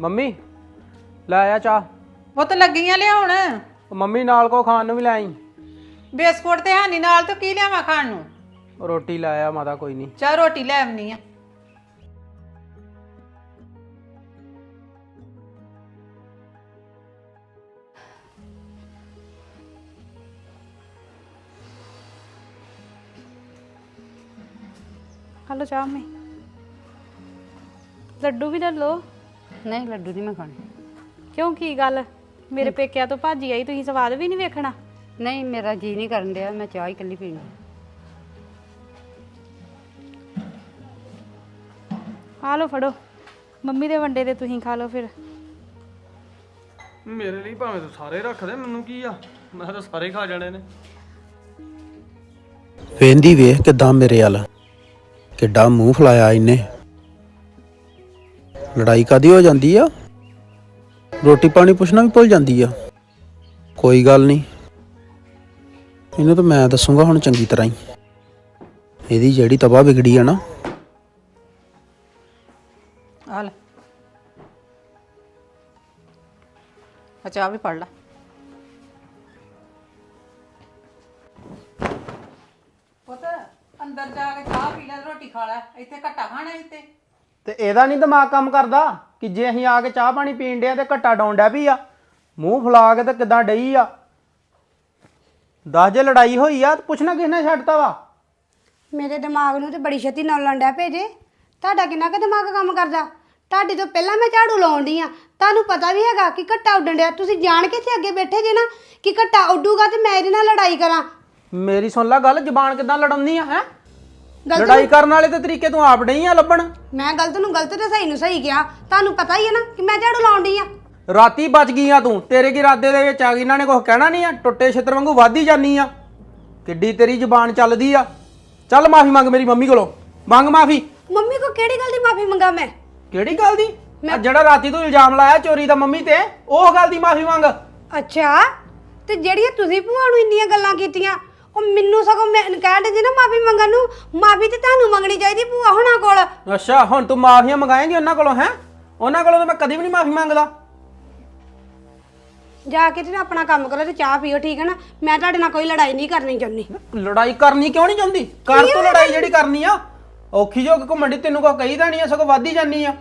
Mummy ਲੈ ਆ ਚਾਹ। ਉਹ ਤਾਂ ਲੱਗੀਆਂ ਲਿਆਉਣ? ਉਹ ਮੰਮੀ ਨਾਲ ਕੋ ਖਾਣ ਨੂੰ ਵੀ ਲੈ ਆਈ। ਬਿਸਕੁਟ ਤੇ ਹਾਨੀ ਨਾਲ ਤਾਂ ਕੀ ਲਿਆਵਾਂ ਖਾਣ ਨੂੰ? ਰੋਟੀ ਲੈ ਆ ਮਾਤਾ ਕੋਈ ਨਹੀਂ ਚਾਹ ਰੋਟੀ ਲੈ ਆਵਨੀ ਆ। ਹਲੋ ਚਾਹ ਮੈਂ ਲੱਡੂ ਵੀ ਲੈ ਲਓ। ਨਹੀਂ ਲੱਡੂ ਨਹੀਂ ਮੈਂ ਖਾਣੇ। ਕਿਉਂ ਕੀ ਗੱਲ? ਮੇਰੇ ਪੇਕਿਆਂ ਤੋਂ ਭਾਜੀ ਆਈ ਤੁਸੀਂ ਸਵਾਦ ਵੀ ਨਹੀਂ ਵੇਖਣਾ? ਨਹੀਂ ਮੇਰਾ ਜੀ ਨਹੀਂ ਕਰਨ ਡਿਆ ਮੈਂ ਚਾਹ ਹੀ ਇਕੱਲੀ ਪੀਣੀ। ਆ ਲਓ ਫੜੋ। ਮੰਮੀ ਦੇ ਵੰਡੇ ਦੇ ਤੁਸੀਂ ਖਾ ਲਓ ਫਿਰ। ਮੇਰੇ ਲਈ ਭਾਵੇਂ ਤੂੰ ਸਾਰੇ ਰੱਖ ਦੇ ਮੈਨੂੰ ਕੀ ਆ? ਮੈਂ ਤਾਂ ਸਾਰੇ ਖਾ ਜਾਣੇ ਨੇ। ਵੇਂਦੀ ਵੇਖ ਕਿਦਾਂ ਮੇਰੇ ਵੱਲ ਕਿੱਡਾ ਮੂੰਹ ਫਲਾਇਆ ਇਹਨੇ। ਲੜਾਈ ਕਾਦੀ ਹੋ ਜਾਂਦੀ ਆ? ਰੋਟੀ ਪਾਣੀ ਪੁੱਛਣਾ ਵੀ ਭੁੱਲ ਜਾਂਦੀ ਆ। ਕੋਈ ਗੱਲ ਨਹੀਂ। ਇਹਨੂੰ ਤਾਂ ਮੈਂ ਦੱਸੂਗਾ ਹੁਣ ਚੰਗੀ ਤਰ੍ਹਾਂ ਹੀ। ਇਹਦੀ ਜਿਹੜੀ ਤਬਾਹ ਵਿਗੜੀ ਆ ਨਾ। ਆ ਲੈ। ਆ ਵੀ ਪੜ ਲੈ। ਪੁੱਤ ਅੰਦਰ ਜਾ ਕੇ ਚਾਹ ਪੀ ਲੈ ਰੋਟੀ ਖਾ ਲੈ। ਇੱਥੇ ਘੱਟਾ ਖਾਣਾ ਇੱਥੇ। ਤੇ ਇਹਦਾ ਨਹੀਂ ਦਿਮਾਗ ਕੰਮ ਕਰਦਾ ਕਿ ਜੇ ਅਸੀਂ ਆ ਕੇ ਚਾਹ ਪਾਣੀ ਪੀਣ ਡਿਆ ਤੇ ਘੱਟਾ ਡਾਉਂਦਾ ਵੀ ਆ। ਮੂੰਹ ਫੁਲਾ ਕੇ ਤੇ ਕਿਦਾਂ ਡਈ ਆ। ਦਸ ਜੇ ਲੜਾਈ ਹੋਈ ਆ ਤੇ ਪੁੱਛਣਾ ਕਿਸ ਨੇ ਛੱਡਤਾ ਵਾ। ਮੇਰੇ ਦਿਮਾਗ ਨੂੰ ਤੇ ਬੜੀ ਛੇਤੀ ਨਾਲ ਲੰਡਿਆ ਭੇਜੇ ਤੁਹਾਡਾ ਕਿੰਨਾ ਕੁ ਦਿਮਾਗ ਕੰਮ ਕਰਦਾ? ਤੁਹਾਡੀ ਤੋਂ ਪਹਿਲਾਂ ਮੈਂ ਝਾੜੂ ਲਾਉਣ ਡਈ ਆ। ਤੁਹਾਨੂੰ ਪਤਾ ਵੀ ਹੈਗਾ ਕਿ ਘੱਟਾ ਉੱਡਣ ਡਿਆ। ਤੁਸੀਂ ਜਾਣ ਕੇ ਇੱਥੇ ਅੱਗੇ ਬੈਠੇ ਜੇ ਨਾ ਕਿ ਘੱਟਾ ਉੱਡੂਗਾ ਤੇ ਮੈਂ ਇਹਦੇ ਨਾਲ ਲੜਾਈ ਕਰਾਂ। ਮੇਰੀ ਸੁਣ ਲੈ ਗੱਲ ਜ਼ਬਾਨ ਕਿਦਾਂ ਲੜਾਉਂਦੀ ਆ ਹੈ? ਗਲਤ ਲੜਾਈ ਕਰਨ ਵਾਲੇ ਤੇ ਤਰੀਕੇ ਤੂੰ ਆਪ ਡਈ ਆ ਲੱਭਣ? ਮੈਂ ਗਲਤ ਨੂੰ ਗਲਤ ਤੇ ਸਹੀ ਨੂੰ ਸਹੀ ਕਿਹਾ। ਤੁਹਾਨੂੰ ਪਤਾ ਹੀ ਹੈ ਨਾ ਕਿ ਮੈਂ ਝਾੜੂ ਲਾਉਣ ਡਈ ਆ। ਰਾਤੀ ਬਚ ਗਈ ਆ ਤੂੰ। ਤੇਰੇ ਕੀ ਇਰਾਦੇ ਦੇ ਵਿੱਚ ਆ ਗਈ? ਇਹਨਾਂ ਨੇ ਕੁਝ ਕਹਿਣਾ ਨਹੀਂ ਆ? ਟੁੱਟੇ ਛਿੱਤਰ ਵਾਂਗੂ ਵਾਧੀ ਜਾਨੀ ਆ। ਕਿੱਡੀ ਤੇਰੀ ਜ਼ਬਾਨ ਚੱਲਦੀ ਆ। ਚੱਲ ਮਾਫੀ ਮੰਗ ਮੇਰੀ ਮੰਮੀ ਕੋਲੋਂ। ਮੰਗ ਮਾਫੀ। ਮੰਮੀ ਕੋ ਕਿਹੜੀ ਗੱਲ ਦੀ ਮਾਫੀ ਮੰਗਾ ਮੈਂ? ਕਿਹੜੀ ਗੱਲ ਦੀ? ਆ ਜਿਹੜਾ ਰਾਤੀ ਤੂੰ ਇਲਜ਼ਾਮ ਲਾਇਆ ਚੋਰੀ ਦਾ ਮੰਮੀ ਤੇ ਉਹ ਗੱਲ ਦੀ ਮਾਫੀ ਮੰਗ। ਅੱਛਾ। ਤੇ ਜਿਹੜੀਆਂ ਤੁਸੀਂ ਭੂਆ ਨੂੰ ਇੰਨੀਆਂ ਗੱਲਾਂ ਕੀਤੀਆਂ ਉਹ ਮੈਨੂੰ ਸਗੋਂ ਮੈਂ ਕਹਿਣ ਦੇ ਨਾ ਮਾਫੀ ਮੰਗਣ ਨੂੰ ਮਾਫੀ ਤੇ ਤੁਹਾਨੂੰ ਮੰਗਣੀ ਚਾਹੀਦੀ ਭੂਆ ਹੁਣਾਂ ਕੋਲ। ਅੱਛਾ ਹੁਣ ਤੂੰ ਮਾਫੀਆਂ ਮੰਗਾਏਂਗੀ ਉਹਨਾਂ ਕੋਲੋਂ ਹੈ? ਉਹਨਾਂ ਕੋਲੋਂ ਤਾਂ ਮੈਂ ਕਦੀ ਵੀ ਨਹੀਂ ਮਾਫੀ ਮੰਗਦਾ। ਜਾ ਕੇ ਤੇ ਨਾ ਆਪਣਾ ਕੰਮ ਕਰੋ ਤੇ ਚਾਹ ਪੀਓ ਠੀਕ ਹੈ ਨਾ? ਮੈਂ ਤੁਹਾਡੇ ਨਾਲ ਕੋਈ ਲੜਾਈ ਨਹੀਂ ਕਰਨੀ ਚਾਹੁੰਦੀ। ਲੜਾਈ ਕਰਨੀ ਕਿਉਂ ਨਹੀਂ ਚਾਹੁੰਦੀ? ਕਰ ਤੂੰ ਲੜਾਈ ਜਿਹੜੀ ਕਰਨੀ ਆ ਔਖੀ ਜੋ ਕਿ ਘੁੰਮਣ ਦੀ ਤੈਨੂੰ ਕੋ ਕਹੀਦਾ ਨਹੀਂ ਆ ਸਗੋਂ ਵਾਧੀ ਜਾਨੀ ਆ।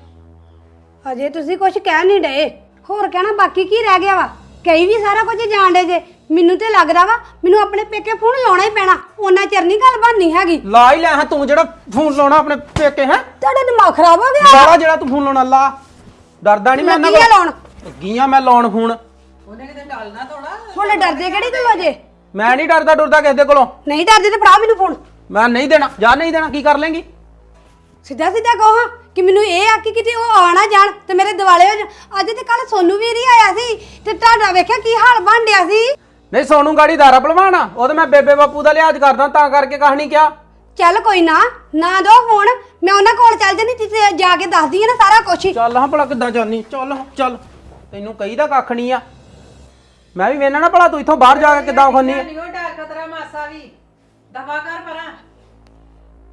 ਅਜੇ ਤੁਸੀਂ ਕੁਝ ਕਹਿ ਨਹੀਂ ਡਏ। ਹੋਰ ਕਹਿਣਾ ਬਾਕੀ ਕੀ ਰਹਿ ਗਿਆ ਵਾ? ਕਈ ਵੀ ਸਾਰਾ ਕੁਝ ਜਾਣਦੇ ਜੇ। ਮੈਨੂੰ ਤੇ ਲੱਗਦਾ ਵਾ ਮੈਨੂੰ ਆਪਣੇ ਪੇਕੇ ਫੋਨ ਲਾਉਣਾ ਹੀ ਪੈਣਾ। ਉਹਨਾਂ ਚਿਰ ਨਹੀਂ ਗੱਲ ਬਣਨੀ ਹੈਗੀ। ਲਾ ਹੀ ਲੈ ਹਾਂ ਤੂੰ ਜਿਹੜਾ ਫੋਨ ਲਾਉਣਾ ਆਪਣੇ ਪੇਕੇ ਹੈ? ਤੁਹਾਡਾ ਦਿਮਾਗ ਖਰਾਬ ਹੋ ਗਿਆ। ਲਾਲਾ ਜਿਹੜਾ ਤੂੰ ਫੋਨ ਲਾਉਣਾ ਲਾ। ਡਰਦਾ ਨਹੀਂ ਮੈਂ ਇਹਨਾਂ ਲੱਗੀ ਆ ਲਾਉਣ। ਲੱਗੀਆਂ ਮੈਂ ਲਾਉਣ ਫੋਨ। ਉਹਨੇ ਕਿਤੇ ਡਾਲਣਾ ਥੋੜਾ ਹੁਣ ਡਰਦੇ ਕਿਹੜੀ ਗੱਲੋਂ ਜੇ? ਮੈਂ ਨਹੀਂ ਡਰਦਾ ਡਰਦਾ ਕਿਸੇ ਦੇ ਕੋਲੋਂ। ਨਹੀਂ ਡਰਦੇ ਤੇ ਫੜਾ ਮੈਨੂੰ ਫੋਨ। ਮੈਂ ਨਹੀਂ ਦੇਣਾ ਜਾਂ ਨਹੀਂ ਦੇਣਾ ਕੀ ਕਰ ਲੇਂਗੀ? ਸਿੱਧਾ ਸਿੱਧਾ ਕਹੋ ਹਾਂ ਕਿ ਮੈਨੂੰ ਇਹ ਆ ਕਿ ਕਿਤੇ ਉਹ ਆਣਾ ਜਾਣ ਤੇ ਮੇਰੇ ਦਿਵਾਲੇ ਹੋ ਜਾਣ। ਅੱਜ ਤੇ ਕੱਲ ਸੋਨੂ ਵੀਰ ਹੀ ਆਇਆ ਸੀ ਤੇ ਤੁਹਾਡਾ ਵੇਖਿਆ ਕੀ ਹਾਲ ਬਣ ਡਿਆ ਸੀ? ਨਹੀਂ ਸੋਨੂੰ ਗਾੜੀ ਦਾਰਾ ਭਲਵਾਨਾ ਉਹ ਤਾਂ ਮੈਂ ਬੇਬੇ ਬਾਪੂ ਦਾ ਲਿਹਾਜ਼ ਕਰਦਾ ਤਾਂ ਕਰਕੇ ਕਹਾਣੀ ਕਿਹਾ? ਚੱਲ ਕੋਈ ਨਾ ਨਾ ਦੋ ਫੋਨ ਮੈਂ ਉਹਨਾਂ ਕੋਲ ਚੱਲ ਜਣੀ ਤੇ ਜਾ ਕੇ ਦੱਸਦੀ ਆ ਨਾ ਸਾਰਾ ਕੁਝ ਹੀ। ਚੱਲ ਹਾਂ ਭਲਾ ਕਿੱਦਾਂ ਜਾਨੀ ਚੱਲ ਹਾਂ, ਚੱਲ। ਤੈਨੂੰ ਕਹੀਦਾ ਕੱਖ ਨਹੀਂ ਆ। ਮੈਂ ਵੀ ਵੇਖਣਾ ਨਾ ਭਲਾ ਤੂੰ ਇੱਥੋਂ ਬਾਹਰ ਜਾ ਕੇ ਕਿੱਦਾਂ ਖਾਨੀ ਆ। ਨਹੀਂ ਉਹ ਡਰ ਖਤਰਾ ਮਾਸਾ ਵੀ। ਦਫਾ ਕਰ ਪਰਾਂ।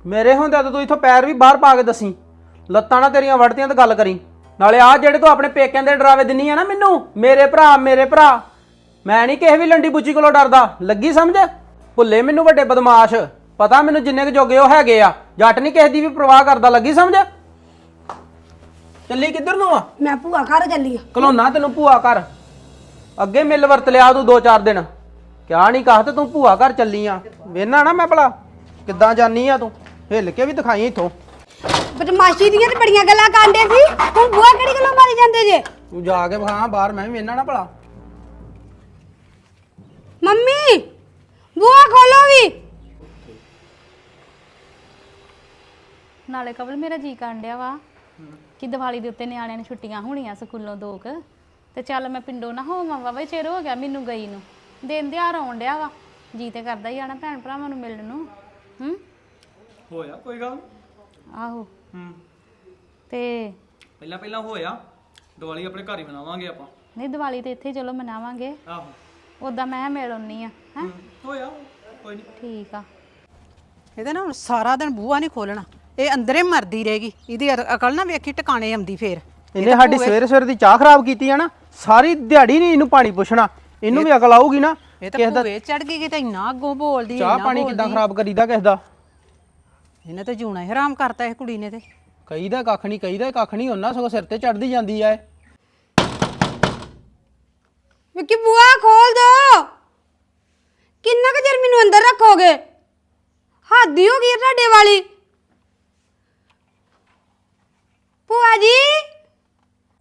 ਮੇਰੇ ਹੁੰਦਿਆਂ ਤਾਂ ਤੂੰ ਇੱਥੋਂ ਪੈਰ ਵੀ ਬਾਹਰ ਪਾ ਕੇ ਦਸੀ। ਲੱਤਾਂ ਨਾ ਤੇਰੀਆਂ ਵੜਤੀਆਂ ਤੇ ਗੱਲ ਕਰੀ। ਨਾਲੇ ਆ ਜਿਹੜੇ ਤੂੰ ਆਪਣੇ ਪੇਕਿਆਂ ਦੇ ਡਰਾਵੇ ਦਿੰਨੀ ਆ ਨਾ ਮੈਨੂੰ ਮੇਰੇ ਭਰਾ ਮੇਰੇ ਭਰਾ। ਮੈਂ ਨਹੀਂ ਕਿਸੇ ਵੀ ਲੰਡੀ ਬੁੱਚੀ ਕੋਲੋਂ ਡਰਦਾ। ਲੱਗੀ ਸਮਝ? ਭੁੱਲੇ ਮੈਨੂੰ ਵੱਡੇ ਬਦਮਾਸ਼। ਪਤਾ ਮੈਨੂੰ ਜਿੰਨੇ ਕੁ ਜੋਗੇ ਉਹ ਹੈਗੇ ਆ। ਜੱਟ ਨਹੀਂ ਕਿਸੇ ਦੀ ਵੀ ਪਰਵਾਹ ਕਰਦਾ। ਲੱਗੀ ਸਮਝ? ਚੱਲੀ ਕਿੱਧਰ ਨੂੰ ਆ? ਮੈਂ ਭੂਆ ਘਰ ਚੱਲੀ ਆ। ਕਲੋਨਾ ਤੈਨੂੰ ਭੂਆ ਘਰ। ਅੱਗੇ ਮਿਲ ਵਰਤ ਲਿਆ ਤੂੰ ਦੋ ਚਾਰ ਦਿਨ। ਕਿਆ ਨਹੀਂ ਕਹਾ ਤੇ ਤੂੰ ਭੂਆ ਘਰ ਚੱਲੀ ਆ। ਵੇਨਾ ਨਾ ਮੈਂ ਭਲਾ। ਕਿੱਦਾਂ ਜਾਨੀ ਆ ਤੂੰ? ਹਿੱਲ ਕੇ ਵੀ ਦਿਖਾਈ ਇੱਥੋਂ। ਬਦਮਾਸ਼ੀ ਦੀਆਂ ਤੇ ਬੜੀਆਂ ਗੱਲਾਂ ਕਾਂਡੇ ਸੀ। ਹੁਣ ਭੂਆ ਕਿਹੜੀ ਗੱਲਾਂ ਮਾਰੀ ਜਾਂਦੇ ਜੇ? ਤੂੰ ਜਾ ਕੇ ਵਿਖਾ ਬਾਹਰ ਮੈਂ ਵੀ ਵੇਨਾ ਨਾ ਭਲਾ। ਮੰਮੀ ਬੂਆ ਖੋਲੋ ਵੀ। ਨਾਲੇ ਕਵਲ ਮੇਰਾ ਜੀ ਕਰਨ ਡਿਆ ਵਾ ਕਿ ਦੀਵਾਲੀ ਦੇ ਉੱਤੇ ਨਿਆਣਿਆਂ ਨੂੰ ਛੁੱਟੀਆਂ ਹੋਣੀਆਂ ਸਕੂਲੋਂ ਦੋ ਕੁ। ਤੇ ਚੱਲ ਮੈਂ ਪਿੰਡੋਂ ਨਾ ਹੋਵਾਂ ਵਾ ਵੇ ਚਿਰ ਹੋ ਗਿਆ ਮੈਨੂੰ ਗਈ ਨੂੰ। ਦਿਨ ਦਿਹਾੜ ਆਉਣ ਡਿਆ ਵਾ ਜੀ ਤੇ ਕਰਦਾ ਹੀ ਆਣਾ ਭੈਣ ਭਰਾਵਾਂ ਨੂੰ ਮਿਲਣ ਨੂੰ। ਹੂੰ? ਹੋਇਆ ਕੋਈ ਗੱਲ? ਆਹੋ। ਹੂੰ। ਤੇ ਪਹਿਲਾਂ ਪਹਿਲਾਂ ਹੋਇਆ ਦੀਵਾਲੀ ਆਪਣੇ ਘਰ ਹੀ ਮਨਾਵਾਂਗੇ ਆਪਾਂ। ਨਹੀਂ ਦੀਵਾਲੀ ਤੇ ਇੱਥੇ ਚਲੋ ਮਨਾਵਾਂਗੇ। ਆਹੋ। ਉਦਾਂ ਮੈਂ ਮਿਲ ਆਉਣੀ ਆ ਹੈ? ਹੋਇਆ ਕੋਈ ਨਹੀਂ ਠੀਕ ਆ। ਇਹਦੇ ਨਾਲ ਹੁਣ ਸਾਰਾ ਦਿਨ ਬੂਹਾ ਨਹੀਂ ਖੋਲਣਾ ਇਹ ਅੰਦਰੇ ਮਰਦੀ ਰਹੇਗੀ ਇਹਦੀ ਅਰ- ਅਕਲ ਨਾ ਵੇਖੀ ਟਿਕਾਣੇ ਆਉਂਦੀ ਫੇਰ। ਇਹਨੇ ਸਾਡੀ ਸਵੇਰੇ ਸਵੇਰੇ ਦੀ ਚਾਹ ਖਰਾਬ ਕੀਤੀ ਆ ਨਾ ਸਾਰੀ ਦਿਹਾੜੀ ਨਹੀਂ ਇਹਨੂੰ ਪਾਣੀ ਪੁੱਛਣਾ ਇਹਨੂੰ ਵੀ ਅਕਲ ਆਊਗੀ ਨਾ ਇਹ ਤਾਂ ਭੂਵੇ ਚੜ ਗਈ ਕਿ ਤੇ ਇੰਨਾ ਅੱਗੋਂ ਬੋਲਦੀ ਚਾਹ ਇੰਨਾ ਪਾਣੀ ਕਿਦਾਂ। ਖਰਾਬ ਕਰੀਦਾ ਕਿਸ ਦਾ? ਇਹਨੇ ਤਾਂ ਜੂਣਾ ਹੀ ਹਰਾਮ ਕਰਤਾ ਇਹ ਕੁੜੀ ਨੇ ਤੇ। ਕਹੀਦਾ ਕੱਖ ਨਹੀਂ ਕਹੀਦਾ ਕੱਖ ਨਹੀਂ ਉਹਨਾਂ ਸਗੋਂ ਸਿਰ ਤੇ ਚੜਦੀ ਜਾਂਦੀ ਆ ਇਹ। ਵਿੱਕੀ ਬੂਆ ਖੋਲ ਦੋ। ਕਿੰਨਾ ਕੁ ਚਿਰ ਮੈਨੂੰ ਅੰਦਰ ਰੱਖੋਗੇ? ਹੱਦ ਹੀ ਹੋ ਗਈ ਹੈ ਤੁਹਾਡੇ ਵਾਲੀ। ਭੂਆ ਜੀ।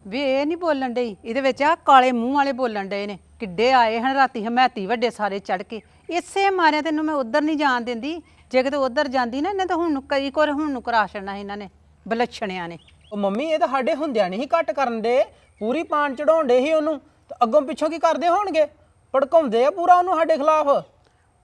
ਵੀ ਇਹ ਨਹੀਂ ਬੋਲਣ ਡਈ। ਇਹਦੇ ਵਿੱਚ ਆ ਕਾਲੇ ਮੂੰਹ ਵਾਲੇ ਬੋਲਣ ਡਏ ਨੇ। ਕਿੱਡੇ ਆਏ ਹਨ ਰਾਤੀ ਹਮੈਤੀ ਵੱਡੇ ਸਾਰੇ ਚੜ ਕੇ। ਇਸੇ ਮਾਰਿਆ ਤੈਨੂੰ ਮੈਂ ਉਧਰ ਨਹੀਂ ਜਾਣ ਦਿੰਦੀ। ਜੇ ਕਿਤੇ ਉਧਰ ਜਾਂਦੀ ਨਾ ਇਹਨੇ ਤਾਂ ਹੁਣ ਨੂੰ ਕਈ ਕੋਰ ਹੁਣ ਨੂੰ ਕਰਾ ਛੱਡਣਾ ਸੀ ਇਹਨਾਂ ਨੇ ਬਲਛਣਿਆਂ ਨੇ। ਉਹ ਮੰਮੀ ਇਹ ਤਾਂ ਸਾਡੇ ਹੁੰਦਿਆਂ ਨਹੀਂ ਸੀ ਘੱਟ ਕਰਨ ਦੇ। ਪੂਰੀ ਪਾਣ ਚੜਾਉਂਦੇ ਸੀ ਉਹਨੂੰ। ਅੱਗੋਂ ਪਿੱਛੋਂ ਕੀ ਕਰਦੇ ਹੋਣਗੇ? ਭੜਕਾਉਂਦੇ ਆ ਪੂਰਾ ਉਹਨੂੰ ਸਾਡੇ ਖਿਲਾਫ।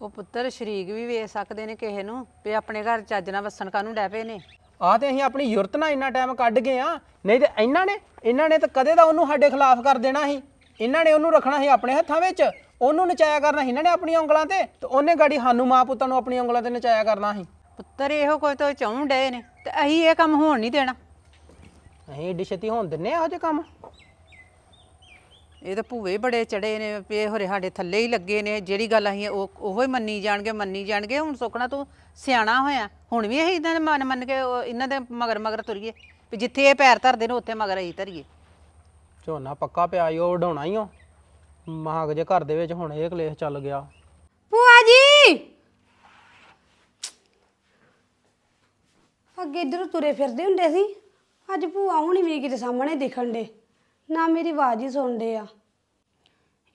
ਉਹ ਪੁੱਤਰ ਸ਼ਰੀਕ ਵੀ ਵੇਚ ਸਕਦੇ ਨੇ ਕਿਸੇ ਨੂੰ ਵੀ ਆਪਣੇ ਘਰ ਚੱਜ ਨਾਲ ਵਸਣ ਕਾਨੂੰ ਡੈ ਪਏ ਨੇ। ਆ ਤੇ ਅਸੀਂ ਆਪਣੀ ਯੁਰਤ ਨਾਲ ਇੰਨਾ ਟਾਈਮ ਕੱਢ ਗਏ ਆ। ਨਹੀਂ ਤੇ ਇਹਨਾਂ ਨੇ ਇਹਨਾਂ ਨੇ ਤਾਂ ਕਦੇ ਦਾ ਉਹਨੂੰ ਸਾਡੇ ਖਿਲਾਫ ਕਰ ਦੇਣਾ ਸੀ। ਇਹਨਾਂ ਨੇ ਉਹਨੂੰ ਰੱਖਣਾ ਸੀ ਆਪਣੇ ਹੱਥਾਂ ਵਿੱਚ। ਉਹਨੂੰ ਨਚਾਇਆ ਕਰਨਾ ਸੀ ਇਹਨਾਂ ਨੇ ਆਪਣੀਆਂ ਉਂਗਲਾਂ ਤੇ। ਤੇ ਉਹਨੇ ਗਾੜੀ ਸਾਨੂੰ ਮਾਂ ਪੁੱਤਾਂ ਨੂੰ ਆਪਣੀਆਂ ਉਂਗਲਾਂ ਤੇ ਨਚਾਇਆ ਕਰਨਾ ਸੀ। ਪੁੱਤਰ ਇਹੋ ਕੋਈ ਤੋਂ ਚਾਹੁੰ ਡਏ ਨੇ। ਤੇ ਅਸੀਂ ਇਹ ਕੰਮ ਹੋਣ ਨਹੀਂ ਦੇਣਾ। ਅਸੀਂ ਏਡੀ ਛੇਤੀ ਹੋਣ ਦਿੰਨੇ ਆ ਇਹੋ ਜਿਹੇ ਕੰਮ। ਇਹ ਤਾਂ ਭੂਵੇ ਬੜੇ ਚੜੇ ਨੇ ਵੀ ਇਹ ਹੋਰੇ ਸਾਡੇ ਥੱਲੇ ਹੀ ਲੱਗੇ ਨੇ। ਜਿਹੜੀ ਗੱਲ ਅਸੀਂ ਉਹ ਉਹੋ ਹੀ ਮੰਨੀ ਜਾਣਗੇ ਮੰਨੀ ਜਾਣਗੇ। ਹੁਣ ਸੁਖਣਾ ਤੂੰ ਸਿਆਣਾ ਹੋਇਆ। ਹੁਣ ਵੀ ਅਸੀਂ ਇਦਾਂ ਮੰਨ ਮੰਨ ਕੇ ਉਹ ਇਹਨਾਂ ਦੇ ਮਗਰ ਮਗਰ ਤੁਰੀਏ। ਵੀ ਜਿੱਥੇ ਇਹ ਪੈਰ ਧਰਦੇ ਨੇ ਉੱਥੇ ਮਗਰ ਅਸੀਂ ਧਰੀਏ। ਝੋਨਾ ਪੱਕਾ ਪਿਆ ਈ ਉਹ ਵਢਾਉਣਾ ਹੀ ਉਹ ਮਹਾਗ ਜੇ ਘਰ ਦੇ ਵਿੱਚ ਹੁਣ ਇਹ ਕਲੇਸ਼ ਚੱਲ ਗਿਆ। ਭੂਆ ਜੀ! ਅੱਗੇ ਇਧਰ ਤੁਰੇ ਫਿਰਦੇ ਹੁੰਦੇ ਸੀ। ਅੱਜ ਭੂਆ ਹੁਣੀ ਵੀ ਕਿਤੇ ਸਾਹਮਣੇ ਦਿਖਣ ਦੇ। ਨਾ ਮੇਰੀ ਆਵਾਜ਼ ਹੀ ਸੁਣਦੇ ਆ।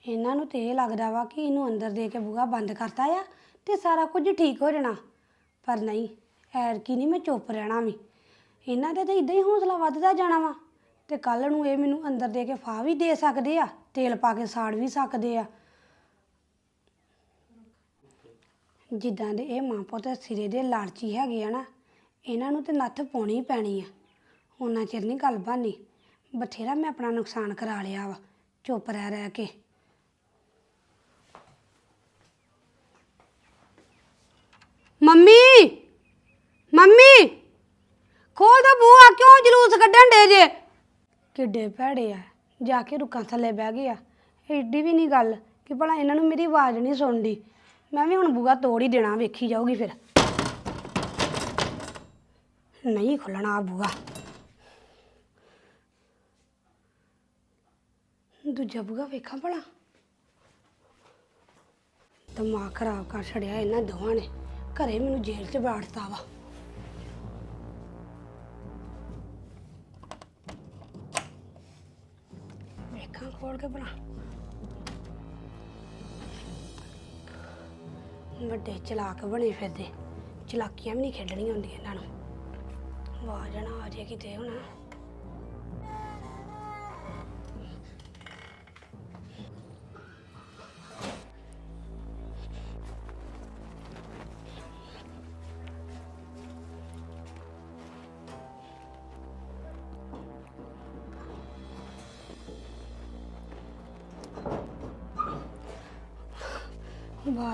ਇਹਨਾਂ ਨੂੰ ਤੇ ਇਹ ਲੱਗਦਾ ਵਾ ਕਿ ਇਹਨੂੰ ਅੰਦਰ ਦੇ ਕੇ ਬੂਹਾ ਬੰਦ ਕਰਤਾ ਆ ਤੇ ਸਾਰਾ ਕੁਝ ਠੀਕ ਹੋ ਜਾਣਾ। ਪਰ ਨਹੀਂ ਐਰ ਕੀ ਨਹੀਂ ਮੈਂ ਚੁੱਪ ਰਹਿਣਾ ਵੀ। ਇਹਨਾਂ ਦੇ ਤਾਂ ਇਦਾਂ ਹੀ ਹੌਸਲਾ ਵੱਧਦਾ ਜਾਣਾ ਵਾ ਤੇ ਕੱਲ ਨੂੰ ਇਹ ਮੈਨੂੰ ਅੰਦਰ ਦੇ ਕੇ ਫਾਹ ਵੀ ਦੇ ਸਕਦੇ ਆ, ਤੇਲ ਪਾ ਕੇ ਸਾੜ ਵੀ ਸਕਦੇ ਆ। ਜਿੱਦਾਂ ਦੇ ਇਹ ਮਾਂ ਪੁੱਤ ਸਿਰੇ ਦੇ ਲਾਲਚੀ ਹੈਗੇ ਆ ਨਾ, ਇਹਨਾਂ ਨੂੰ ਤੇ ਨੱਥ ਪਾਉਣੀ ਹੀ ਪੈਣੀ ਆ। ਉਹਨਾਂ ਚਿਰ ਨਹੀਂ ਗੱਲ ਬਾਨੀ ਬਥੇਰਾ ਮੈਂ ਆਪਣਾ ਨੁਕਸਾਨ ਕਰਾ ਲਿਆ ਵਾ, ਚੁੱਪ ਰਹਿ ਰਹਿ ਕੇ। ਮੰਮੀ ਮੰਮੀ, ਖੋਲ ਦੋ ਬੂਹਾ, ਕਿਉਂ ਜਲੂਸ ਕੱਢਣ ਦੇ ਜੇ? ਕਿੱਡੇ ਭੈੜੇ ਆ, ਜਾ ਕੇ ਰੁੱਖਾਂ ਥੱਲੇ ਬਹਿ ਗਏ ਆ। ਏਡੀ ਵੀ ਨਹੀਂ ਗੱਲ ਕਿ ਭਲਾ ਇਹਨਾਂ ਨੂੰ ਮੇਰੀ ਆਵਾਜ਼ ਨਹੀਂ ਸੁਣਦੀ। ਮੈਂ ਵੀ ਹੁਣ ਬੂਹਾ ਤੋੜ ਹੀ ਦੇਣਾ, ਵੇਖੀ ਜਾਊਗੀ ਫਿਰ। ਨਹੀਂ ਖੁੱਲਣਾ ਬੂਹਾ। ਦੂਜਾ ਬੂਆ ਵੇਖਾਂ ਭਲਾ। ਦਿਮਾਗ ਖਰਾਬ ਕਰ ਛੜਿਆ ਇਹਨਾਂ ਦੋਵਾਂ ਨੇ। ਘਰੇ ਮੈਨੂੰ ਜੇਲ੍ਹ 'ਚ ਬਾੜਤਾ ਵਾ। ਵੇਖਾਂ ਖੋਲ ਕੇ ਭਲਾ। ਵੱਡੇ ਚਲਾਕ ਬਣੇ ਫਿਰਦੇ। ਚਲਾਕੀਆਂ ਵੀ ਨਹੀਂ ਖੇਡਣੀਆਂ ਹੁੰਦੀਆਂ ਇਹਨਾਂ ਨੂੰ। ਆਵਾਜ਼ ਨਾ ਆ ਜੇ ਕਿਤੇ ਹੁਣ।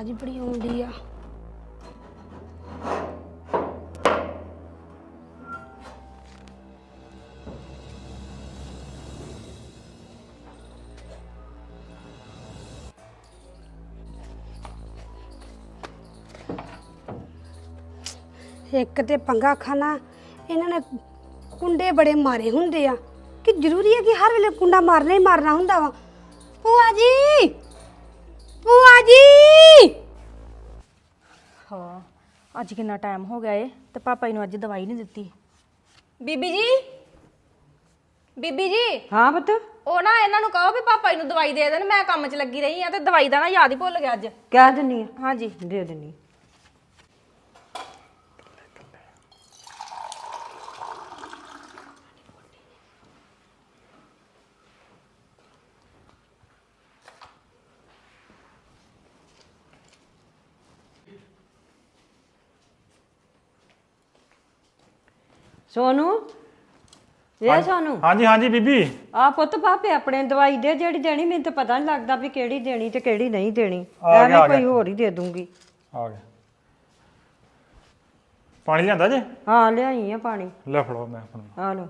ਆਵਾਜ਼ ਹੀ ਬੜੀ ਆਉਂਦੀ ਆ। ਇੱਕ ਤੇ ਪੰਗਾ ਖਾਣਾ, ਇਹਨਾਂ ਨੇ ਕੁੰਡੇ ਬੜੇ ਮਾਰੇ ਹੁੰਦੇ ਆ। ਕਿ ਜ਼ਰੂਰੀ ਹੈ ਕਿ ਹਰ ਵੇਲੇ ਕੁੰਡਾ ਮਾਰਨਾ ਹੀ ਮਾਰਨਾ ਹੁੰਦਾ ਵਾ। ਭੂਆ ਜੀ! ਭੂਆ ਜੀ ਹਾਂ ਅੱਜ ਕਿੰਨਾ ਟਾਈਮ ਹੋ ਗਿਆ ਏ ਤੇ ਪਾਪਾ ਜੀ ਨੂੰ ਅੱਜ ਦਵਾਈ ਨਹੀਂ ਦਿੱਤੀ। ਬੀਬੀ ਜੀ। ਬੀਬੀ ਜੀ। ਹਾਂ ਪੁੱਤ। ਉਹ ਨਾ ਇਹਨਾਂ ਨੂੰ ਕਹੋ ਵੀ ਪਾਪਾ ਜੀ ਨੂੰ ਦਵਾਈ ਦੇ ਦੇਣ ਮੈਂ ਕੰਮ 'ਚ ਲੱਗੀ ਰਹੀ ਆ ਤੇ ਦਵਾਈ ਦਾ ਨਾ ਯਾਦ ਹੀ ਭੁੱਲ ਗਿਆ ਅੱਜ। ਕਹਿ ਦਿੰਨੀ ਆ। ਹਾਂਜੀ। ਦੇ ਦਿੰਨੀ ਸੋਨੂ? ਇਹ ਸੋਨੂ? ਹਾਂਜੀ ਹਾਂਜੀ ਬੀਬੀ। ਆ ਪੁੱਤ ਪਾਪੇ ਆਪਣੇ ਦਵਾਈ ਦੇ ਜਿਹੜੀ ਦੇਣੀ ਮੈਨੂੰ ਤਾਂ ਪਤਾ ਨਹੀਂ ਲੱਗਦਾ ਵੀ ਕਿਹੜੀ ਦੇਣੀ ਤੇ ਕਿਹੜੀ ਨਹੀਂ ਦੇਣੀ। ਆ ਗਿਆ, ਐਵੇਂ ਆ ਕੋਈ। ਹੋਰ ਹੀ ਦੇ ਦੂੰਗੀ। ਆ ਗਿਆ। ਪਾਣੀ ਲਿਆਂਦਾ ਜੇ? ਹਾਂ ਲਿਆਈ ਆ ਪਾਣੀ। ਲੈ ਫੜੋ ਮੈਂ ਆਪਣਾ ਆ ਲੋ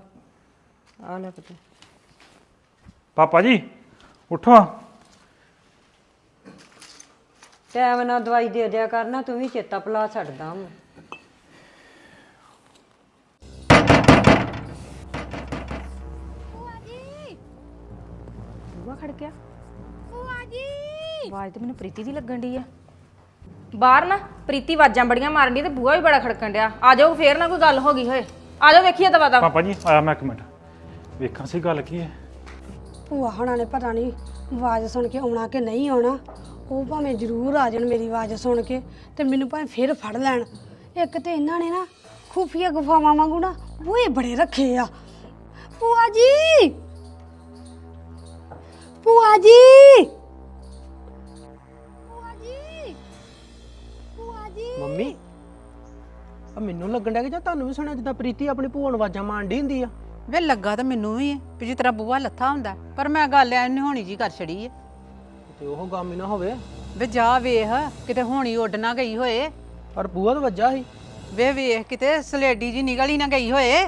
ਆ ਲੈ ਪੁੱਤ। ਪਾਪਾ ਜੀ ਉਠੋ। ਟਾਈਮ ਨਾਲ ਦਵਾਈ ਦੇ ਦਿਆ ਕਰਨਾ ਤੂੰ ਵੀ ਚੇਤਾ ਭੁਲਾ ਛੱਡਦਾ ਮੈਂ ਬੂਆ ਖੜ ਗਿਆ। ਬੂਆ ਜੀ। ਆਵਾਜ਼ ਤੇ ਮੈਨੂੰ ਪ੍ਰੀਤੀ ਦੀ ਲੱਗਣ ਡਈ ਆ। ਬਾਹਰ ਨਾ ਪ੍ਰੀਤੀ ਆਵਾਜ਼ਾਂ ਬੜੀਆਂ ਮਾਰਨ ਡਈ ਤੇ ਬੂਆ ਵੀ ਬੜਾ ਖੜਕਣ ਡਿਆ। ਆ ਜਾਓ ਫੇਰ ਨਾ ਕੋਈ ਗੱਲ ਹੋ ਗਈ ਹੋਏ। ਆ ਜਾਓ ਵੇਖੀਏ ਦਵਾ ਦਾ ਪਾਪਾ ਜੀ ਆਇਆ ਮੈਂ ਇੱਕ ਮਿੰਟ। ਵੇਖਾਂ ਸੀ ਗੱਲ ਕੀ ਹੈ। ਭੂਆ ਹਣਾ ਨੇ ਪਤਾ ਨਹੀਂ ਆਵਾਜ਼ ਸੁਣ ਕੇ ਆਉਣਾ ਕਿ ਨਹੀਂ ਆਉਣਾ। ਉਹ ਭਾਵੇਂ ਜ਼ਰੂਰ ਆ ਜਾਣ ਮੇਰੀ ਆਵਾਜ਼ ਸੁਣ ਕੇ ਤੇ ਮੈਨੂੰ ਭਾਵੇਂ ਫਿਰ ਫੜ ਲੈਣ। ਇੱਕ ਤੇ ਇਹਨਾਂ ਨੇ ਨਾ ਖੂਫੀਆ ਗੁਫਾਵਾਂ ਵਾਂਗੂ ਨਾ ਬੂਹੇ ਬੜੇ ਰੱਖੇ ਆ। ਭੂਆ ਜੀ! ਭੂਆ ਜੀ। ਭੂਆ ਜੀ। ਭੂਆ ਜੀ। ਮੰਮੀ ਆ ਮੈਨੂੰ ਲੱਗਣ ਡਿਆ ਕਿ ਜਾਂ ਤੁਹਾਨੂੰ ਵੀ ਸੁਣਿਆ ਜਿੱਦਾਂ ਪ੍ਰੀਤੀ ਆਪਣੀ ਭੂਆ ਨੂੰ ਆਵਾਜ਼ਾਂ ਮਾਰਦੀ ਹੁੰਦੀ ਆ? ਵੇ ਲੱਗਾ ਤਾਂ ਮੈਨੂੰ ਵੀ ਹੈ ਵੀ ਜਿਸ ਤਰ੍ਹਾਂ ਬੂਆ ਲੱਥਾ ਹੁੰਦਾ ਪਰ ਮੈਂ ਗੱਲ ਐ ਹੋਣੀ ਜੀ ਕਰ ਛੜੀ ਹੈ ਤੇ ਉਹ ਗਾਮੀ ਨਾ ਹੋਵੇ। ਵੇ ਜਾ ਵੇਖ ਕਿਤੇ ਹੋਣੀ ਉੱਡ ਨਾ ਗਈ ਹੋਏ। ਪਰ ਬੂਆ ਤਾਂ ਵੱਜਾ ਸੀ। ਵੇ ਵੇਖ ਕਿਤੇ ਸਲੇਡੀ ਜੀ ਨਿਕਲ ਹੀ ਨਾ ਗਈ ਹੋਏ।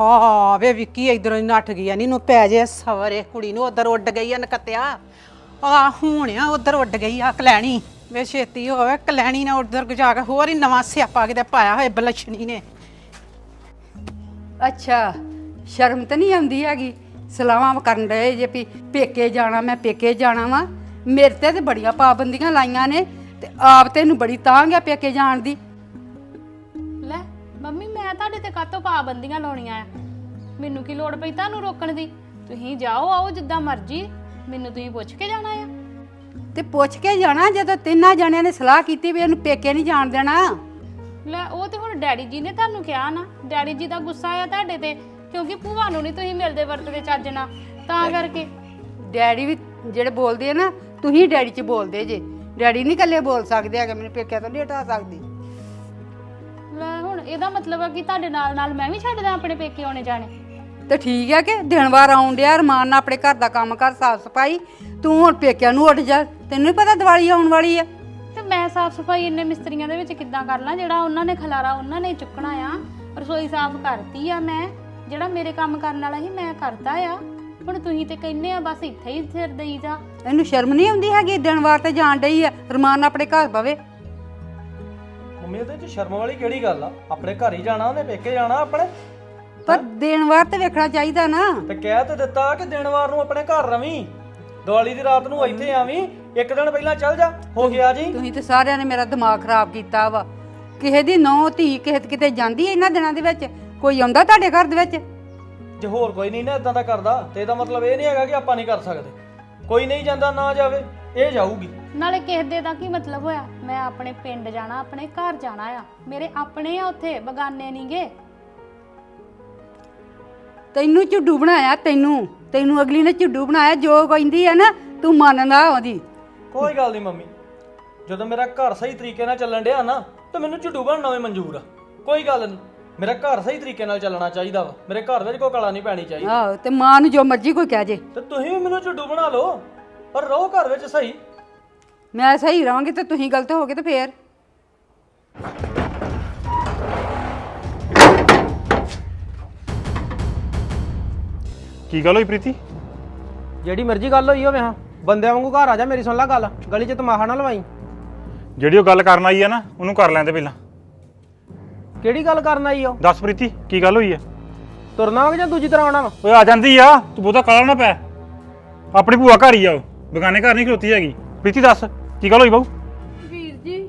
ਹਾਂ, ਵੇ ਵਿੱਕੀ ਇਧਰੋਂ ਹੀ ਨੱਠ ਗਈ ਆ। ਨੀ ਨੂੰ ਪੈ ਜੇ ਸਵਰੇ। ਕੁੜੀ ਨੂੰ ਉਧਰ ਉੱਡ ਗਈ ਆ ਨਕਤਿਆ। ਆ ਹੋਣਿਆ ਉਧਰ ਉੱਡ ਗਈ ਆ ਕਲੈਣੀ। ਵੇ ਛੇਤੀ ਹੋਵੇ, ਕਲੈਣੀ ਨਾ ਉਧਰ ਜਾ ਕੇ ਹੋਰ ਹੀ ਨਵਾਂ ਸਿਆਪਾ ਕਿਤੇ ਪਾਇਆ ਹੋਏ ਬਲਛਣੀ ਨੇ। ਅੱਛਾ, ਸ਼ਰਮ ਤਾਂ ਨਹੀਂ ਆਉਂਦੀ ਹੈਗੀ? ਸਲਾਹਾਂ ਕਰਨ ਰਹੇ ਜੇ ਵੀ ਪੇਕੇ ਜਾਣਾ, ਮੈਂ ਪੇਕੇ ਜਾਣਾ ਵਾ। ਮੇਰੇ ਤੇ ਤੇ ਬੜੀਆਂ ਪਾਬੰਦੀਆਂ ਲਾਈਆਂ ਨੇ ਤੇ ਆਪ ਤੈਨੂੰ ਬੜੀ ਤਾਂਗ ਆ ਪੇਕੇ ਜਾਣ ਦੀ। ਮੰਮੀ ਮੈਂ ਤੁਹਾਡੇ ਤੇ ਕਾਤੋਂ ਪਾਬੰਦੀਆਂ ਲਾਉਣੀਆਂ ਆ? ਮੈਨੂੰ ਕੀ ਲੋੜ ਪਈ ਤੁਹਾਨੂੰ ਰੋਕਣ ਦੀ? ਤੁਸੀਂ ਜਾਓ ਆਓ ਜਿੱਦਾਂ ਮਰਜ਼ੀ। ਮੈਨੂੰ ਤੁਸੀਂ ਪੁੱਛ ਕੇ ਜਾਣਾ ਆ? ਤੇ ਪੁੱਛ ਕੇ ਜਾਣਾ ਜਦੋਂ ਤਿੰਨਾਂ ਜਣਿਆਂ ਨੇ ਸਲਾਹ ਕੀਤੀ ਵੀ ਇਹਨੂੰ ਪੇਕੇ ਨਹੀਂ ਜਾਣ ਦੇਣਾ। ਲੈ ਉਹ ਤੇ ਹੁਣ ਡੈਡੀ ਜੀ ਨੇ ਤੁਹਾਨੂੰ ਕਿਹਾ ਨਾ। ਡੈਡੀ ਜੀ ਦਾ ਗੁੱਸਾ ਆ ਤੁਹਾਡੇ ਤੇ ਕਿਉਂਕਿ ਭੂਆ ਨੂੰ ਨਹੀਂ ਤੁਸੀਂ ਮਿਲਦੇ ਵਰਤਦੇ ਚੱਜ ਨਾਲ। ਤਾਂ ਕਰਕੇ। ਡੈਡੀ ਵੀ ਜਿਹੜੇ ਬੋਲਦੇ ਆ ਨਾ ਤੁਸੀਂ ਡੈਡੀ 'ਚ ਬੋਲਦੇ ਜੇ। ਡੈਡੀ ਨਹੀਂ ਇਕੱਲੇ ਬੋਲ ਸਕਦੇ ਹੈਗੇ ਮੈਨੂੰ ਪੇਕਿਆਂ ਤੋਂ ਨਹੀਂ ਹਟਾ ਸਕਦੀ। ਹੁਣ ਇਹਦਾ ਮਤਲਬ ਆ ਕਿ ਤੁਹਾਡੇ ਨਾਲ ਨਾਲ ਮੈਂ ਵੀ ਛੱਡਦਾ ਆਪਣੇ ਪੇਕੇ ਆਉਣੇ ਜਾਣੇ? ਤੇ ਠੀਕ ਹੈ ਕਿ ਦਿਨ ਵਾਰ ਆਉਣ ਡਿਆ ਰਮਾਨ ਨਾਲ ਆਪਣੇ ਘਰ ਦਾ ਕੰਮ ਕਰ ਸਾਫ਼ ਸਫ਼ਾਈ। ਤੂੰ ਹੁਣ ਪੇਕਿਆਂ ਨੂੰ ਉੱਠ ਜਾ ਤੈਨੂੰ ਨੀ ਪਤਾ ਦੀਵਾਲੀ ਆਉਣ ਵਾਲੀ ਆ। ਤੇ ਮੈਂ ਸਾਫ਼ ਸਫ਼ਾਈ ਇੰਨੇ ਮਿਸਤਰੀਆਂ ਦੇ ਵਿੱਚ ਕਿੱਦਾਂ ਕਰ ਲਾਂ ਜਿਹੜਾ ਉਹਨਾਂ ਨੇ ਖਲਾਰਾ ਉਹਨਾਂ ਨੇ ਚੁੱਕਣਾ ਆ ਰਸੋਈ ਸਾਫ਼ ਕਰਤੀ ਆ ਮੈਂ ਜਿਹੜਾ ਮੇਰੇ ਕੰਮ ਕਰਨ ਵਾਲਾ ਸੀ ਮੈਂ ਕਰਤਾ ਆ। ਹੁਣ ਤੁਸੀਂ ਤੇ ਕਹਿੰਦੇ ਆ ਬਸ ਇੱਥੇ ਹੀ ਸਿਰ ਦੇਈ ਜਾ। ਇਹਨੂੰ ਸ਼ਰਮ ਨਹੀਂ ਆਉਂਦੀ ਹੈਗੀ ਦਿਨ ਵਾਰ ਤੇ ਜਾਣ ਡਈ ਆ ਰਮਾਨ ਨਾਲ ਆਪਣੇ ਘਰ ਪਵੇ ਮੰਮੀ ਇਹਦੇ ਚ ਸ਼ਰਮ ਵਾਲੀ ਕਿਹੜੀ ਗੱਲ ਆ? ਆਪਣੇ ਘਰ ਹੀ ਜਾਣਾ ਉਹਨੇ ਪੇਕੇ ਜਾਣਾ ਆਪਣੇ? ਪਰ ਵਾਰ ਤੇ ਵੇਖਣਾ ਚਾਹੀਦਾ ਨਾ। ਤੇ ਕਹਿ ਤੇ ਦਿੱਤਾ ਕਿ ਦਿਨ ਵਾਰ ਨੂੰ ਆਪਣੇ ਘਰ ਰਵੀਂ। ਦੀਵਾਲੀ ਦੀ ਰਾਤ ਨੂੰ ਇੱਥੇ ਆਵੀਂ ਇੱਕ ਦਿਨ ਪਹਿਲਾਂ ਚੱਲ ਜਾ। ਹੋ ਗਿਆ ਜੀ। ਤੁਸੀਂ ਤੇ ਸਾਰਿਆਂ ਨੇ ਮੇਰਾ ਦਿਮਾਗ ਖਰਾਬ ਕੀਤਾ ਵਾ। ਕਿਸੇ ਦੀ ਨੌ ਧੀ ਕਿਸੇ ਕਿਤੇ ਜਾਂਦੀ ਹੈ ਇਹਨਾਂ ਦਿਨਾਂ ਦੇ ਵਿੱਚ? ਕੋਈ ਆਉਂਦਾ ਤੁਹਾਡੇ ਘਰ ਦੇ ਵਿੱਚ? ਜੇ ਹੋਰ ਕੋਈ ਨਹੀਂ ਨਾ ਇਦਾਂ ਦਾ ਕਰਦਾ ਤੇ ਇਹਦਾ ਮਤਲਬ ਇਹ ਨਹੀਂ ਹੈਗਾ ਕਿ ਆਪਾਂ ਨਹੀਂ ਕਰ ਸਕਦੇ। ਕੋਈ ਨਹੀਂ ਜਾਂਦਾ ਨਾ ਜਾਵੇ। ਇਹ ਜਾਊਗੀ। ਨਾਲੇ ਕਿਸੇ ਦੇ ਦਾ ਕੀ ਮਤਲਬ ਹੋਇਆ? ਮੈਂ ਆਪਣੇ ਪਿੰਡ ਜਾਣਾ ਆਪਣੇ ਘਰ ਜਾਣਾ ਆ। ਮੇਰੇ ਆਪਣੇ ਆ ਉੱਥੇ ਬਗਾਨੇ ਨਹੀਂਗੇ ਤੈਨੂੰ ਝੁੱਡੂ ਬਣਾਇਆ ਤੈਨੂੰ। ਤੈਨੂੰ ਅਗਲੀ ਨੇ ਝੁੱਡੂ ਬਣਾਇਆ ਜੋ ਕਹਿੰਦੀ ਹੈ ਨਾ ਤੂੰ ਮੰਨਦਾ ਉਹਦੀ। ਕੋਈ ਗੱਲ ਨਹੀਂ ਮੰਮੀ। ਜਦੋਂ ਮੇਰਾ ਘਰ ਸਹੀ ਤਰੀਕੇ ਨਾਲ ਚੱਲਣ ਡਿਆ ਨਾ ਤੇ ਮੈਨੂੰ ਝੁੱਡੂ ਬਣਨਾ ਵੀ ਮਨਜ਼ੂਰ ਆ। ਕੋਈ ਗੱਲ ਨਹੀਂ। ਮੇਰਾ ਘਰ ਸਹੀ ਤਰੀਕੇ ਨਾਲ ਚੱਲਣਾ ਚਾਹੀਦਾ ਵਾ। ਮੇਰੇ ਘਰ ਵਿੱਚ ਕੋਈ ਕਲਾ ਨਹੀਂ ਪੈਣੀ ਚਾਹੀਦੀ। ਆਹੋ ਤੇ ਮਾਂ ਨੂੰ ਜੋ ਮਰਜ਼ੀ ਕੋਈ ਕਹਿ ਜੇ। ਤੇ ਤੁਸੀਂ ਵੀ ਮੈਨੂੰ ਝੁੱਡੂ ਬਣਾ ਲਓ। ਪਰ ਰਹੋ ਘਰ ਵਿੱਚ ਸਹੀ। ਮੈਂ ਸਹੀ ਰਵਾਂਗੀ ਤੇ ਤੁਸੀਂ ਗਲਤ ਹੋਗੇ ਤੇ ਫੇਰ। ਕੀ ਗੱਲ ਹੋਈ ਪ੍ਰੀਤੀ? ਜਿਹੜੀ ਮਰਜ਼ੀ ਗੱਲ ਹੋਈ ਹੋਵੇ ਹਾਂ ਬੰਦਿਆਂ ਵਾਂਗੂ ਘਰ ਆ ਜਾ ਮੇਰੀ ਸੁਣ ਲੈ ਗੱਲ ਗਲੀ 'ਚ ਤਮਾਹਾ ਨਾ ਲਵਾਈ। ਜਿਹੜੀ ਉਹ ਗੱਲ ਕਰਨ ਆਈ ਆ ਨਾ ਉਹਨੂੰ ਕਰ ਲੈਂਦੇ ਪਹਿਲਾਂ। ਕਿਹੜੀ ਗੱਲ ਕਰਨ ਆਈ ਓ ਦੱਸ ਪ੍ਰੀਤੀ ਕੀ ਗੱਲ ਹੋਈ ਆ? ਤੁਰਨਾ ਵਾ ਕਿ ਜਾਂ ਦੂਜੀ ਤਰ੍ਹਾਂ ਆਉਣਾ ਵਾ? ਓਏ ਆ ਜਾਂਦੀ ਆ ਤੂੰ ਬਹੁਤਾ ਕਾਲਾ ਨਾ ਪੈ। ਆਪਣੀ ਭੂਆ ਘਰ ਹੀ ਆ ਉਹ। ਬਗਾਨੇ ਘਰ ਨਹੀਂ ਖਲੋਤੀ ਹੈਗੀ। ਪ੍ਰੀਤੀ ਦੱਸ ਕੀ ਗੱਲ ਹੋਈ ਬਾਊ?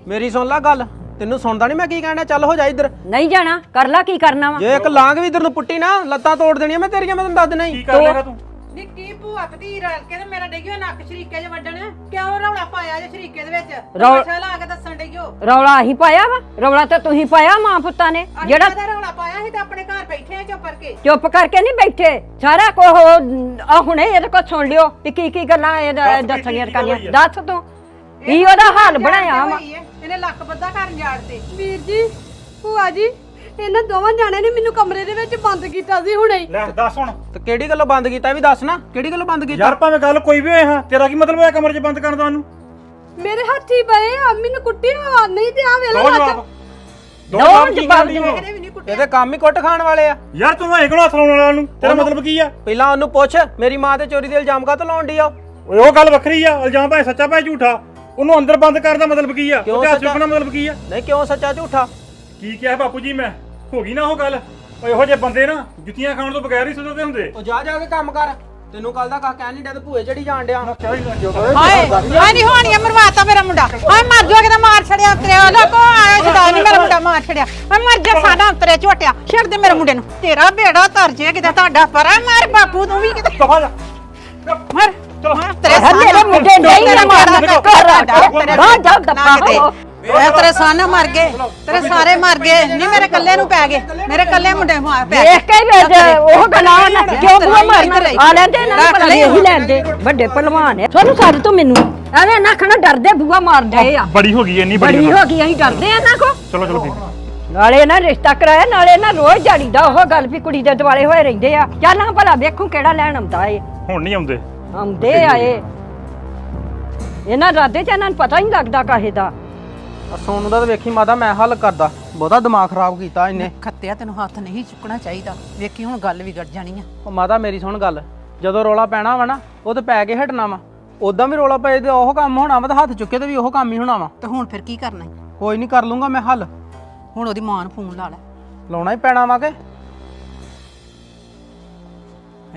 ਮੇਰੀ ਸੁਣ ਲੈ ਗੱਲ ਤੈਨੂੰ ਸੁਣਦਾ ਨਹੀਂ ਮੈਂ ਕੀ ਕਹਿਣਾ ਚੱਲ ਹੋ ਜਾ ਇੱਧਰ। ਨਹੀਂ ਜਾਣਾ ਕਰ ਲਾ ਕੀ ਕਰਨਾ ਵਾ। ਜੇ ਇੱਕ ਲਾਂਗ ਵੀ ਇੱਧਰ ਨੂੰ ਪੁੱਟੀ ਨਾ ਲੱਤਾਂ ਤੋੜ ਦੇਣੀਆਂ ਮੈਂ ਤੇਰੀਆਂ ਮੈਂ ਤੈਨੂੰ ਦੱਸ ਦੇਣਾ ਕੀ ਹੀ ਕਰ ਲੇਗਾ ਤੂੰ? ਨਿੱਕੀ ਭੂਆ ਭਤੀ ਰਲ ਕੇ ਤੇ ਮੇਰਾ ਡਿੱਗਿਓ ਨੱਕ ਸ਼ਰੀਕੇ 'ਚ ਵੱਢਣ। ਕਿਉਂ ਰੌਲਾ ਪਾਇਆ ਜੇ ਸ਼ਰੀਕੇ ਦੇ ਵਿੱਚ? ਰੌ- ਤਮਾਸ਼ਾ ਲਾ ਕੇ ਦੱਸਣ ਡਿੱਗਿਓ। ਰੌਲਾ ਹੀ ਪਾਇਆ ਵਾ? ਰੌਲਾ ਤਾਂ ਤੁਸੀਂ ਪਾਇਆ ਮਾਂ ਪੁੱਤਾਂ ਨੇ। ਜਿਹੜਾ ਦਾ ਰੌਲਾ ਪਾਇਆ ਸੀ ਤੇ ਆਪਣੇ ਘਰ ਬੈਠੇ ਆ ਚੁੱਪ ਕਰਕੇ? ਚੁੱਪ ਕਰਕੇ ਨਹੀਂ ਬੈਠੇ। ਸਾਰਾ ਕੁਝ ਆ ਹੁਣੇ ਇਹਦੇ ਕੋਲ ਸੁਣ ਲਿਓ ਵੀ ਕੀ ਕੀ ਗੱਲਾਂ ਇਹ ਦੱਸ ਦੱਸਣੀਆਂ ਕੀ ਗੱਲ ਕਰਨੀਆਂ ਆ? ਦੱਸ ਤੂੰ। ਕੀ ਉਹਦਾ ਹਾਲ ਬਣਾਇਆ ਵਾ। ਇਹਨੇ ਲੱਕ ਬੱਧਾ ਕਰਨ ਜਾੜ ਤੇ। ਵੀਰ ਜੀ ਭੂਆ ਜੀ। ਇਹਨਾਂ ਦੋਵਾਂ ਜਾਣਿਆਂ ਨੇ ਮੈਨੂੰ ਕਮਰੇ ਦੇ ਵਿੱਚ ਬੰਦ ਕੀਤਾ ਸੀ ਹੁਣੇ। ਹੀ। ਲੈ ਦੱਸ ਹੁਣ। ਤੇ ਕਿਹੜੀ ਗੱਲੋਂ ਬੰਦ ਕੀਤਾ ਇਹ ਵੀ ਦੱਸ ਨਾ ਕਿਹੜੀ ਗੱਲੋਂ ਬੰਦ ਕੀਤਾ? ਯਾਰ ਭਾਵੇਂ ਗੱਲ ਕੋਈ ਵੀ ਹੋਏ ਹਾਂ ਤੇਰਾ ਕੀ ਮਤਲਬ ਹੈ ਕਮਰੇ 'ਚ ਬੰਦ ਕਰਨ ਦਾ ਉਹਨੂੰ? ਮੇਰੇ ਹੱਥੀ ਪਏ ਆ ਮੈਨੂੰ ਕੁੱਟੀ ਆ ਨਹੀਂ ਤੇ ਆ ਵੇਲੇ ਦੋ ਹੱਥ ਜਵਾਬ। ਦੋ ਜਵਾਬ ਕੀ ਕਰਦੀ ਹੋ? ਇਹਦੇ ਕੰਮ ਹੀ ਕੁੱਟ ਖਾਣ ਵਾਲੇ ਆ। ਯਾਰ ਤੂੰ ਇਹ ਕੋਲ ਹੱਥ ਲਾਉਣ ਵਾਲਾ ਨੂੰ ਤੇਰਾ ਮਤਲਬ ਕੀ ਆ? ਪਹਿਲਾਂ ਉਹਨੂੰ ਪੁੱਛ ਮੇਰੀ ਮਾਂ ਤੇ ਚੋਰੀ ਦੇ ਇਲਜ਼ਾਮ ਕਾਹਤੋਂ ਲਾਉਣ ਡਈ ਆ ਉਹ? ਓਏ ਉਹ ਗੱਲ ਵੱਖਰੀ ਆ ਇਲਜ਼ਾਮ ਭਾਵੇਂ ਸੱਚਾ ਭਾਵੇਂ ਝੂਠਾ। ਉਹਨੂੰ ਅੰਦਰ ਬੰਦ ਕਰਨ ਦਾ ਮਤਲਬ ਕੀ ਆ? ਕਿਉਂ ਉਹਦੇ ਹੱਥ ਸੱਚਾ? ਚੁੱਕਣਾ ਮਤਲਬ ਕੀ ਆ? ਨਹੀਂ ਕਿਉਂ ਸੱਚਾ ਝੂਠਾ? ਕੀ ਕਿਹਾ ਬਾਪੂ ਜੀ ਮੈਂ? ਹੋ ਗਈ ਨਾ ਉਹ ਗੱਲ? ਓਏ ਇਹੋ ਜਿਹੇ ਬੰਦੇ ਨਾ ਜੁੱਤੀਆਂ ਖਾਣ ਤੋਂ ਬਗੈਰ ਹੀ ਸੁਧਰਦੇ ਹੁੰਦੇ ਉਹ ਜਾ ਜਾ ਕੇ ਕੰਮ ਕਰ। ਤੈਨੂੰ ਕੱਲ ਦਾ ਕਾ ਕਹਿ ਨਹੀਂ ਡਿਆ ਤੇ ਭੂਏ ਚੜੀ ਜਾਣ ਡਿਆ। ਹਾਏ ਹਾਏ ਨਹੀਂ ਹੋਣੀ ਮਰਵਾਤਾ ਮੇਰਾ ਮੁੰਡਾ। ਹਾਏ ਮਰ ਜਾ ਕਿਤੇ ਮਾਰ ਛੜਿਆ ਤੇਰੇ ਉਹਦਾ ਕੋ ਆਇਆ ਛਡਾ ਨਹੀਂ ਮੇਰਾ ਮੁੰਡਾ ਮਾਰ ਛੜਿਆ। ਹਾਏ ਮਰ ਜਾ ਸਾਡਾ ਉਤਰੇ ਝੋਟਿਆ। ਛੱਡ ਦੇ ਮੇਰੇ ਮੁੰਡੇ ਨੂੰ। ਤੇਰਾ ਬੇੜਾ ਧਰ ਜੇ ਕਿਤੇ ਤੁਹਾਡਾ ਪਰਾ ਮਾਰ ਬਾਪੂ ਤੂੰ ਵੀ ਕਿਤੇ। ਦਫਾ ਜਾ। ਮਰ। ਚਲੋ। ਤੇਰੇ ਮੁੰਡੇ ਨਹੀਂ ਮਾਰਨਾ ਜਾ। ਬਾਹਰ ਜਾ। ਦਫਾ ਹੋ ਓਏ ਤੇਰੇ ਸਾਨੇ ਮਰ ਗਏ। ਤੇਰੇ ਸਾਰੇ ਮਰ ਗਏ। ਨਹੀਂ ਮੇਰੇ ਕੱਲੇ ਨੂੰ ਪੈ ਗਏ। ਮੇਰੇ ਕੱਲੇ ਮੁੰਡੇ ਨੂੰ ਆ ਪੈ ਦੇਖ ਕੇ ਹੀ ਵੇਚ ਉਹ ਗੱਲਾਂ ਨਾ ਕਿਉਂ ਬੁਆ ਆਈ। ਆ ਲੈਂਦੇ ਇਹਨਾਂ ਨੂੰ ਪਤਾ ਲਈ ਨਹੀਂ ਇਹੀ ਲੈਂਦੇ। ਵੱਡੇ ਪਹਿਲਵਾਨ ਹੈ ਤੁਹਾਨੂੰ ਸਾਡੇ ਤੋਂ ਮੈਨੂੰ। ਐਵੇਂ ਨਾ ਖਣਾ ਡਰਦੇ ਬੁਆ ਮਾਰ ਡਏ ਆ। ਬੜੀ ਹੋ ਗਈ ਇੰਨੀ ਬੜੀ ਬੜੀ ਹੋ ਗਈ ਅਸੀਂ ਡਰਦੇ ਆ ਨਾ ਕੋ ਚਲੋ ਚਲੋ ਬੀਬੀ। ਨਾਲੇ ਨਾ ਰਿਸ਼ਤਾ ਕਰਾਇਆ ਨਾਲੇ ਨਾ ਰੋਜ਼ ਝਾੜੀ ਦਾ ਉਹ ਗੱਲ ਵੀ ਕੁੜੀ ਦੇ ਦੁਆਲੇ ਹੋਏ ਰਹਿੰਦੇ ਆ। ਚੱਲ ਹਾਂ ਭਲਾ ਵੇਖੂ ਕਿਹੜਾ ਲੈਣ ਆਉਂਦਾ ਏ। ਹੁਣ ਨਹੀਂ ਆਉਂਦੇ। ਆਉਂਦੇ ਆਏ ਇਹਨਾਂ ਰਾਦੇ ਚ ਇਹਨਾਂ ਨੂੰ ਪਤਾ ਹੀ ਨਹੀਂ ਲੱਗਦਾ ਕਾਹੇ ਦਾ। ਆ ਸੋਨੂੰ ਦਾ ਤਾਂ ਵੇਖੀ ਮਾਦਾ ਮੈਂ ਹੱਲ ਕਰਦਾ। ਬਹੁਤਾ ਦਿਮਾਗ ਖਰਾਬ ਕੀਤਾ ਇਹਨੇ। ਖੱਤਿਆ ਤੈਨੂੰ ਹੱਥ ਨਹੀਂ ਚੁੱਕਣਾ ਚਾਹੀਦਾ। ਵੇਖੀ ਹੁਣ ਗੱਲ ਵਿਗੜ ਜਾਣੀ ਆ। ਉਹ ਮਾਦਾ ਮੇਰੀ ਸੁਣ ਗੱਲ। ਜਦੋਂ ਰੋਲਾ ਪੈਣਾ ਵਾ ਨਾ ਉਹ ਤੇ ਪੈ ਕੇ ਹਟਣਾ ਵਾ। ਉਦਾਂ ਵੀ ਰੋਲਾ ਪਏ ਤੇ ਉਹ ਕੰਮ ਹੋਣਾ ਵਾ ਤੇ ਹੱਥ ਚੁੱਕੇ ਤੇ ਵੀ ਉਹ ਕੰਮ ਹੀ ਹੋਣਾ ਵਾ। ਤੇ ਹੁਣ ਫਿਰ ਕੀ ਕਰਨਾ ਈ? ਕੋਈ ਨਹੀਂ ਕਰ ਲੂੰਗਾ ਮੈਂ ਹੱਲ। ਹੁਣ ਉਹਦੀ ਮਾਂ ਨੂੰ ਫੋਨ ਲਾ ਲੈ। ਲਾਉਣਾ ਹੀ ਪੈਣਾ ਵਾ ਕਿ?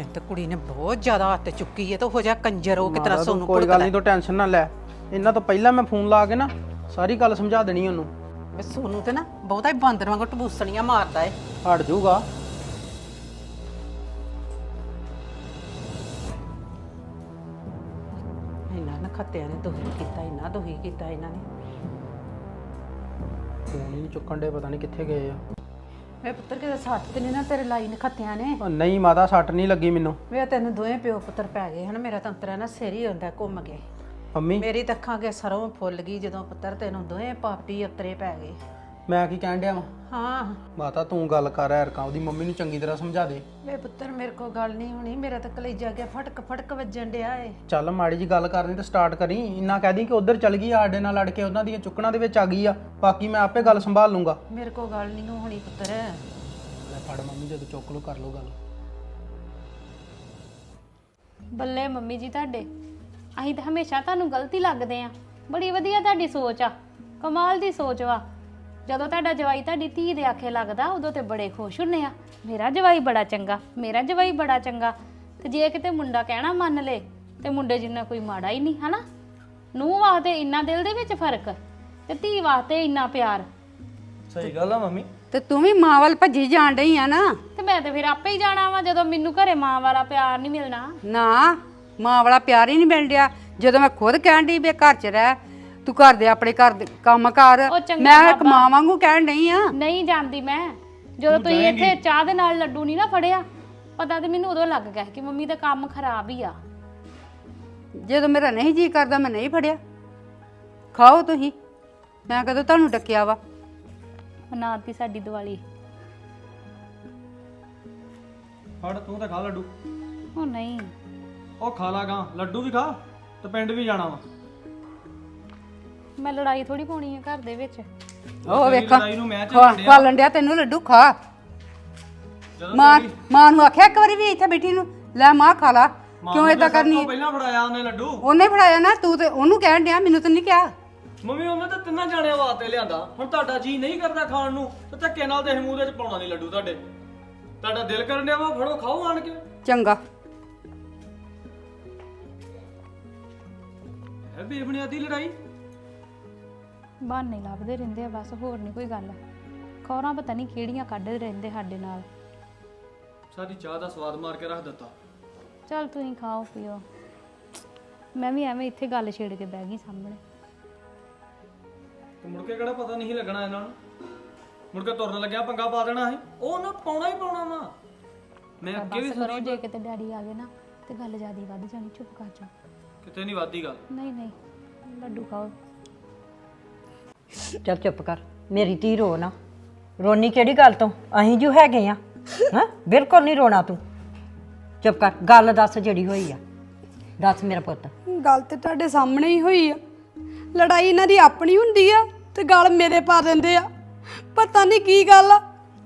ਇਹ ਤਾਂ ਕੁੜੀ ਨੇ ਬਹੁਤ ਜ਼ਿਆਦਾ ਹੱਥ ਚੁੱਕੀ ਹੈ ਤੇ ਹੋ ਜਾ ਕੰਜਰ ਉਹ ਕਿਤਨਾ ਮਾਤਾ ਤੂੰ ਸੋਨੂੰ ਕੋਈ ਗੱਲ ਨਹੀਂ ਤੂੰ ਟੈਨਸ਼ਨ ਨਾ ਲੈ। ਇਹਨਾਂ ਤੋਂ ਪਹਿਲਾਂ ਮੈਂ ਫੋਨ ਲਾ ਕੇ ਨਾ ਸਾਰੀ ਗੱਲ ਸਮਝਾ ਦੇਣੀ ਉਹਨੂੰ। ਵੇ ਸੋਨੂੰ ਤੇ ਨਾ ਬਹੁਤਾ ਹੀ ਬਾਂਦਰ ਵਾਂਗੂ ਟਬੂਸਣੀਆਂ ਮਾਰਦਾ ਏ। ਹਟ ਜਾਊਗਾ। ਇਹਨਾਂ ਨੇ ਖੱਤਿਆਂ ਨੇ ਦੁਖੀ ਕੀਤਾ ਇੰਨਾ ਦੁਖੀ ਕੀਤਾ ਇਹਨਾਂ ਨੇ। ਫੋਨ ਹੀ ਨਹੀਂ ਚੁੱਕਣ ਦੇ ਪਤਾ ਨਹੀਂ ਕਿੱਥੇ ਗਏ ਆ। ਵੇ ਪੁੱਤਰ ਕਿਤੇ ਸੱਟ ਤੇ ਨਹੀਂ ਨਾ ਤੇਰੇ ਲਾਈ ਨੇ ਖੱਤਿਆਂ ਨੇ? ਉਹ ਨਹੀਂ ਮਾਤਾ ਸੱਟ ਨਹੀਂ ਲੱਗੀ ਮੈਨੂੰ। ਵੇ ਤੈਨੂੰ ਦੋਵੇਂ ਪਿਓ ਪੁੱਤਰ ਪੈ ਗਏ ਹਨ ਮੇਰਾ ਤੰਤਰਾ ਨਾ ਸਿਰ ਹੀ ਹੁੰਦਾ ਘੁੰਮ ਕੇ ਮੰਮੀ? ਮੇਰੀ ਤਾਂ ਅੱਖਾਂ ਕੇ ਸਰੋਂ ਫੁੱਲ ਗਈ ਜਦੋਂ ਪੁੱਤਰ ਤੈਨੂੰ ਦੋਵੇਂ ਪਾਪੀ ਉਤਰੇ ਪੈ ਗਏ। ਮੈਂ ਕੀ ਕਹਿਣ ਡਿਆ ਵਾ? ਹਾਂ। ਮਾਤਾ ਤੂੰ ਗੱਲ ਕਰ ਐਰਕਾਂ ਉਹਦੀ ਮੰਮੀ ਨੂੰ ਚੰਗੀ ਤਰ੍ਹਾਂ ਸਮਝਾ ਦੇ। ਵੇ ਪੁੱਤਰ ਮੇਰੇ ਕੋ ਗੱਲ ਨਹੀਂ ਹੋਣੀ ਮੇਰਾ ਤਾਂ ਕਲੇਜਾ ਗਿਆ ਫਟਕ ਫਟਕ ਵੱਜਣ ਡਿਆ ਏ। ਚੱਲ ਮਾੜੀ ਜੀ ਗੱਲ ਕਰਨੀ ਤੇ ਸਟਾਰਟ ਕਰੀ। ਇੰਨਾ ਕਹਿ ਦੀ ਕਿ ਉਧਰ ਚਲ ਗਈ ਆ, ਸਾਡੇ ਨਾਲ ਲੜ ਕੇ ਉਹਨਾਂ ਦੀਆਂ ਚੁੱਕਣਾ ਦੇ ਵਿੱਚ ਆ ਗਈ ਆ। ਬਾਕੀ ਮੈਂ ਆਪੇ ਗੱਲ ਸੰਭਾਲ ਲੂੰਗਾ। ਮੇਰੇ ਕੋ ਗੱਲ ਨਹੀਂ ਹੋਣੀ ਪੁੱਤਰ। ਲੈ ਫੜ ਮੰਮੀ ਜਦੋਂ ਚੁੱਕ ਲੋ ਕਰ ਲੋ ਗੱਲ। ਬੱਲੇ ਮੰਮੀ ਜੀ ਤੁਹਾਡੇ। ਅਸੀਂ ਤਾਂ ਹਮੇਸ਼ਾ ਤੁਹਾਨੂੰ ਗਲਤੀ ਲੱਗਦੇ ਆ। ਬੜੀ ਵਧੀਆ ਤੁਹਾਡੀ ਸੋਚ ਆ। ਕਮਾਲ ਦੀ ਸੋਚ ਵਾ। ਜਦੋਂ ਤੁਹਾਡਾ ਜਵਾਈ ਤੁਹਾਡੀ ਧੀ ਦੇ ਆਖੇ ਲੱਗਦਾ ਉਦੋਂ ਤੇ ਬੜੇ ਖੁਸ਼ ਹੁੰਨੇ ਆ। ਮੇਰਾ ਜਵਾਈ ਬੜਾ ਚੰਗਾ ਮੇਰਾ ਜਵਾਈ ਬੜਾ ਚੰਗਾ। ਤੇ ਜੇ ਕਿਤੇ ਮੁੰਡਾ ਕਹਿਣਾ ਮੰਨ ਲੇ ਤੇ ਮੁੰਡੇ ਜਿੰਨਾ ਕੋਈ ਮਾੜਾ ਹੀ ਨਹੀਂ ਹਨਾ? ਨੂੰਹ ਵਾਸਤੇ ਇੰਨਾ ਦਿਲ ਦੇ ਵਿੱਚ ਫ਼ਰਕ ਤੇ ਧੀ ਵਾਸਤੇ ਇੰਨਾ ਪਿਆਰ। ਸਹੀ ਗੱਲ ਆ ਮੰਮੀ। ਤੇ ਤੂੰ ਵੀ ਮਾਂ ਵੱਲ ਭੱਜੀ ਜਾਣ ਡਈ ਆ ਨਾ। ਤੇ ਮੈਂ ਤੇ ਫਿਰ ਆਪੇ ਹੀ ਜਾਣਾ ਵਾ ਜਦੋਂ ਮੈਨੂੰ ਘਰੇ ਮਾਂ ਵਾਲਾ ਪਿਆਰ ਨਹੀਂ ਮਿਲਣਾ। ਨਾ ਮਾਂ ਵਾਲਾ ਪਿਆਰ ਹੀ ਨਹੀਂ ਮਿਲ ਰਿਹਾ ਜਦੋਂ ਮੈਂ ਖੁਦ ਕਹਿਣ ਡਈ ਵੀ ਘਰ 'ਚ ਰਹਿ ਤੂੰ ਘਰ ਦੇ ਆਪਣੇ ਘਰ ਦੇ ਕੰਮ ਕਰ। ਉਹ ਚੰਗਾ ਮੈਂ ਇੱਕ ਮਾਂ ਵਾਂਗੂ ਕਹਿਣ ਡਈ ਆ। ਨਹੀਂ ਜਾਂਦੀ ਮੈਂ। ਜਦੋਂ ਤੁਸੀਂ ਇੱਥੇ ਚਾਹ ਦੇ ਨਾਲ ਲੱਡੂ ਨਹੀਂ ਨਾ ਫੜਿਆ ਪਤਾ ਤੇ ਮੈਨੂੰ ਉਦੋਂ ਲੱਗ ਗਿਆ ਕਿ ਮੰਮੀ ਦਾ ਕੰਮ ਖਰਾਬ ਹੀ ਆ। ਜਦੋਂ ਮੇਰਾ ਨਹੀਂ ਜੀ ਕਰਦਾ ਮੈਂ ਨਹੀਂ ਫੜਿਆ। ਖਾਓ ਤੁਸੀਂ। ਮੈਂ ਕਦੋਂ ਤੁਹਾਨੂੰ ਡੱਕਿਆ ਵਾ? ਮਨਾਤੀ ਸਾਡੀ ਦੀਵਾਲੀ। ਫੜ ਤੂੰ ਤਾਂ ਖਾ ਲੱਡੂ। ਉਹ ਨਹੀਂ। ਉਹ ਖਾ ਲਾਗਾ ਲੱਡੂ ਵੀ ਖਾ ਤੇ ਪਿੰਡ ਵੀ ਜਾਣਾ ਵਾ। ਮੈਂ ਲੜਾਈ ਥੋੜੀ ਪਾਉਣੀ ਆ ਘਰ ਦੇ ਵਿੱਚ। ਉਹ ਵੇਖਾਂ ਲੜਾਈ ਨੂੰ ਮੈਂ ਖਾ ਖਾ ਲੰਡਿਆ ਤੈਨੂੰ ਲੱਡੂ ਖਾ। ਮਾਂ ਮਾਂ ਨੂੰ ਆਖਿਆ ਇੱਕ ਵਾਰੀ ਵੀ ਇੱਥੇ ਬੈਠੀ ਨੂੰ ਲੈ ਮਾਂ ਖਾ ਲਾ। ਕਿਉਂ ਏਦਾਂ ਕਰਨੀ ਹੈ? ਪਹਿਲਾਂ ਫੜਾਇਆ ਉਹਨੇ ਲੱਡੂ। ਉਹਨੇ ਫੜਾਇਆ ਨਾ ਤੂੰ ਤੇ ਉਹਨੂੰ ਕਹਿਣ ਡਿਆ ਮੈਨੂੰ ਤਾਂ ਨਹੀਂ ਕਿਹਾ। ਮੰਮੀ ਉਹਨੇ ਤਾਂ ਤਿੰਨਾਂ ਜਾਣਿਆਂ ਵਾਸਤੇ ਲਿਆਂਦਾ। ਹੁਣ ਤੁਹਾਡਾ ਜੀ ਨਹੀਂ ਕਰਦਾ ਖਾਣ ਨੂੰ ਤੇ ਧੱਕੇ ਨਾਲ ਤੇ ਮੂੰਹ ਦੇ ਵਿੱਚ ਪਾਉਣਾ ਨਹੀਂ ਲੱਡੂ ਤੁਹਾਡੇ। ਤੁਹਾਡਾ ਦਿਲ ਕਰਨ ਡਿਆ ਵਾ ਫੜੋ ਖਾਓ ਆਣ ਕੇ। ਚੰਗਾ। ਹੈ ਬੇਬੁਨਿਆਦੀ ਲੜਾਈ? ਬਹਾਨੇ ਲੱਭਦੇ ਰਹਿੰਦੇ ਆ ਬਸ ਹੋਰ ਨਹੀਂ ਕੋਈ ਗੱਲ। ਖੌਰਾਂ ਪਤਾ ਨਹੀਂ ਕਿਹੜੀਆਂ ਕੱਢਦੇ ਰਹਿੰਦੇ ਸਾਡੇ ਨਾਲ। ਸਾਡੀ ਚਾਹ ਦਾ ਸਵਾਦ ਮਾਰ ਕੇ ਰੱਖ ਦਿੱਤਾ। ਚਲ ਤੁਸੀਂ ਖਾਓ ਪੀਓ। ਮੈਂ ਵੀ ਐਵੇਂ ਇੱਥੇ ਗੱਲ ਛੇੜ ਕੇ ਬਹਿ ਗਈ ਸਾਹਮਣੇ। ਤੇ ਮੁੜ ਕੇ ਕਿਹੜਾ ਪਤਾ ਨਹੀਂ ਲੱਗਣਾ ਇਹਨਾਂ ਨੂੰ? ਮੁੜ ਕੇ ਤੁਰਨ ਲੱਗਿਆ ਪੰਗਾ ਪਾ ਦੇਣਾ ਸੀ। ਉਹ ਨਾ ਪਾਉਣਾ ਹੀ ਪਾਉਣਾ ਵਾ। ਮੈਂ ਅੱਗੇ ਵੀ ਬਸ ਕਰੋ ਜੇ ਕਿਤੇ ਡੈਡੀ ਆ ਗਏ ਨਾ ਤੇ ਗੱਲ ਜਿਆਦੀ ਵੱਧ ਜਾਣੀ ਚੁੱਪ ਕਰ ਜਾ ਕਿਤੇ ਨਹੀਂ ਵਾਦੀ ਗੱਲ। ਨਹੀਂ ਨਹੀਂ ਲੱਡੂ ਖਾਓ। ਚੱਲ ਚੁੱਪ ਕਰ ਮੇਰੀ ਧੀ ਰੋ ਨਾ। ਰੋਣੀ ਕਿਹੜੀ ਗੱਲ ਤੋਂ? ਅਸੀਂ ਜੂ ਹੈਗੇ ਆ ਹਾਂ? ਬਿਲਕੁਲ ਨਹੀਂ ਰੋਣਾ ਤੂੰ। ਚੁੱਪ ਕਰ ਗੱਲ ਦੱਸ ਜਿਹੜੀ ਹੋਈ ਆ। ਦੱਸ ਮੇਰਾ ਪੁੱਤ। ਗੱਲ ਤੇ ਤੁਹਾਡੇ ਸਾਹਮਣੇ ਹੀ ਹੋਈ ਆ। ਲੜਾਈ ਇਹਨਾਂ ਦੀ ਆਪਣੀ ਹੁੰਦੀ ਆ ਤੇ ਗੱਲ ਮੇਰੇ ਪਾ ਦਿੰਦੇ ਆ। ਪਤਾ ਨਹੀਂ ਕੀ ਗੱਲ ਆ।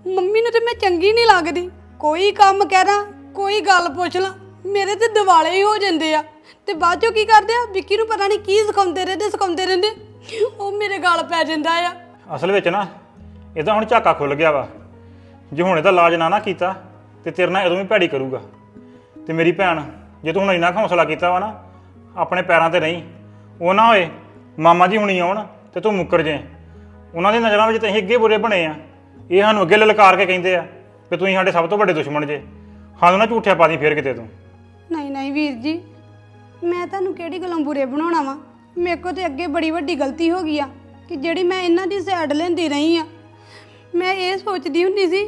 ਮੰਮੀ ਨੂੰ ਤੇ ਮੈਂ ਚੰਗੀ ਨਹੀਂ ਲੱਗਦੀ। ਕੋਈ ਕੰਮ ਕਹਿਣਾ ਕੋਈ ਗੱਲ ਪੁੱਛ ਲਾਂ ਮੇਰੇ ਤੇ ਦਿਵਾਲੇ ਹੀ ਹੋ ਜਾਂਦੇ ਆ। ਤੇ ਬਾਅਦ ਚੋਂ ਕੀ ਕਰਦੇ ਆ? ਵਿੱਕੀ ਨੂੰ ਪਤਾ ਨਹੀਂ ਕੀ ਸਿਖਾਉਂਦੇ ਰਹਿੰਦੇ ਸਿਖਾਉਂਦੇ ਰਹਿੰਦੇ। ਉਹ ਮੇਰੇ ਗਲ ਪੈ ਜਾਂਦਾ ਆ। ਅਸਲ ਵਿੱਚ ਨਾ ਇਹਦਾ ਹੁਣ ਝਾਕਾ ਖੁੱਲ ਗਿਆ ਵਾ। ਜੇ ਹੁਣ ਇਹਦਾ ਇਲਾਜ ਨਾ ਨਾ ਕੀਤਾ ਤੇ ਤੇਰੇ ਨਾਲ ਉਦੋਂ ਵੀ ਭੈੜੀ ਕਰੂਗਾ। ਤੇ ਮੇਰੀ ਭੈਣ ਜੇ ਤੂੰ ਹੁਣ ਇੰਨਾ ਕੁ ਹੌਸਲਾ ਕੀਤਾ ਵਾ ਨਾ ਆਪਣੇ ਪੈਰਾਂ ਤੇ ਨਹੀਂ ਉਹ ਨਾ ਹੋਏ ਮਾਮਾ ਜੀ ਹੁਣੀ ਆਉਣ ਤੇ ਤੂੰ ਮੁੱਕਰ ਜੇ ਉਹਨਾਂ ਦੀ ਨਜ਼ਰਾਂ ਵਿੱਚ ਤਾਂ ਅਸੀਂ ਅੱਗੇ ਬੁਰੇ ਬਣੇ ਆ। ਇਹ ਸਾਨੂੰ ਅੱਗੇ ਲਲਕਾਰ ਕੇ ਕਹਿੰਦੇ ਆ ਕਿ ਤੁਸੀਂ ਸਾਡੇ ਸਭ ਤੋਂ ਵੱਡੇ ਦੁਸ਼ਮਣ ਜੇ। ਸਾਨੂੰ ਨਾ ਝੂਠਿਆ ਪਾਦੀ ਫੇਰ ਕਿਤੇ ਤੂੰ। ਨਹੀਂ ਨਹੀਂ ਵੀਰ ਜੀ ਮੈਂ ਤੁਹਾਨੂੰ ਕਿਹੜੀ ਗੱਲੋਂ ਬੁਰੇ ਬਣਾਉਣਾ ਵਾ? ਮੇਰੇ ਕੋ ਤੇ ਅੱਗੇ ਬੜੀ ਵੱਡੀ ਗਲਤੀ ਹੋ ਗਈ ਆ ਕਿ ਜਿਹੜੀ ਮੈਂ ਇਹਨਾਂ ਦੀ ਸਾਈਡ ਲੈਂਦੀ ਰਹੀ ਆ। ਮੈਂ ਇਹ ਸੋਚਦੀ ਹੁੰਦੀ ਸੀ,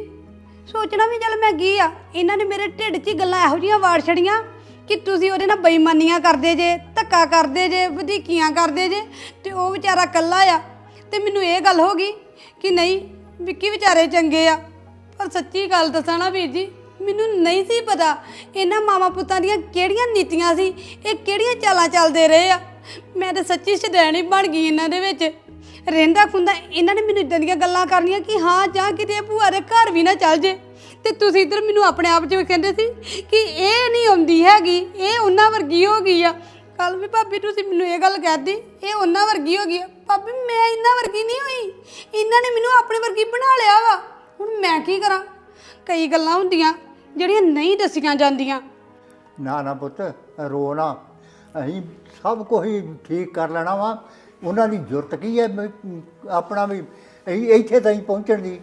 ਸੋਚਣਾ ਵੀ ਚੱਲ ਮੈਂ ਕੀ ਆ? ਇਹਨਾਂ ਨੇ ਮੇਰੇ ਢਿੱਡ 'ਚ ਹੀ ਗੱਲਾਂ ਇਹੋ ਜਿਹੀਆਂ ਵਾੜ ਛੜੀਆਂ ਕਿ ਤੁਸੀਂ ਉਹਦੇ ਨਾਲ ਬੇਈਮਾਨੀਆਂ ਕਰਦੇ ਜੇ, ਧੱਕਾ ਕਰਦੇ ਜੇ, ਵਧੀਕੀਆਂ ਕਰਦੇ ਜੇ ਤੇ ਉਹ ਵਿਚਾਰਾ ਕੱਲਾ ਆ। ਤੇ ਮੈਨੂੰ ਇਹ ਗੱਲ ਹੋ ਗਈ ਕਿ ਨਹੀਂ, ਵਿੱਕੀ ਵਿਚਾਰੇ ਚੰਗੇ ਆ। ਪਰ ਸੱਚੀ ਗੱਲ ਦੱਸਾਂ ਨਾ ਵੀਰ ਜੀ ਮੈਨੂੰ ਨਹੀਂ ਸੀ ਪਤਾ ਇਹਨਾਂ ਮਾਮਾ ਪੁੱਤਾਂ ਦੀਆਂ ਕਿਹੜੀਆਂ ਨੀਤੀਆਂ ਸੀ, ਇਹ ਕਿਹੜੀਆਂ ਚਾਲਾਂ ਚੱਲਦੇ ਰਹੇ ਆ। ਮੈਂ ਤਾਂ ਸੱਚੀ ਸ਼ਦੈਣੀ ਬਣ ਗਈ ਇਹਨਾਂ ਦੇ ਵਿੱਚ। ਰਹਿੰਦਾ ਖੁੰਦਾ ਇਹਨਾਂ ਨੇ ਮੈਨੂੰ ਇਦਾਂ ਦੀਆਂ ਗੱਲਾਂ ਕਰਨੀਆਂ ਕਿ ਹਾਂ, ਜਾਂ ਕਿਤੇ ਭੂਆ ਦੇ ਘਰ ਵੀ ਨਾ ਚੱਲ ਜੇ। ਤੇ ਤੁਸੀਂ ਇਧਰ ਮੈਨੂੰ ਆਪਣੇ ਆਪ 'ਚ ਕਹਿੰਦੇ ਸੀ ਕਿ ਇਹ ਨਹੀਂ ਆਉਂਦੀ ਹੈਗੀ, ਇਹ ਉਹਨਾਂ ਵਰਗੀ ਹੋ ਗਈ ਆ। ਕੱਲ ਵੀ ਭਾਬੀ ਤੁਸੀਂ ਮੈਨੂੰ ਇਹ ਗੱਲ ਕਹਿਤੀ, ਇਹ ਉਹਨਾਂ ਵਰਗੀ ਹੋ ਗਈ ਆ। ਭਾਬੀ, ਮੈਂ ਇਹਨਾਂ ਵਰਗੀ ਨਹੀਂ ਹੋਈ। ਇਹਨਾਂ ਨੇ ਮੈਨੂੰ ਆਪਣੇ ਵਰਗੀ ਬਣਾ ਲਿਆ ਵਾ। ਹੁਣ ਮੈਂ ਕੀ ਕਰਾਂ? ਕਈ ਗੱਲਾਂ ਹੁੰਦੀਆਂ। ਜਿਹੜੀਆਂ ਨਹੀਂ ਦੱਸੀਆਂ ਜਾਂਦੀਆਂ। ਨਾ ਨਾ ਪੁੱਤ ਰੋ ਨਾ। ਅਸੀਂ ਸਭ ਕੁਝ ਹੀ ਠੀਕ ਕਰ ਲੈਣਾ ਵਾ। ਉਹਨਾਂ ਦੀ ਜ਼ਰੂਰਤ ਕੀ ਹੈ? ਮ- ਆਪਣਾ ਵੀ ਅਸੀਂ ਇੱਥੇ ਤਾਈਂ ਪਹੁੰਚਣ ਦੀ।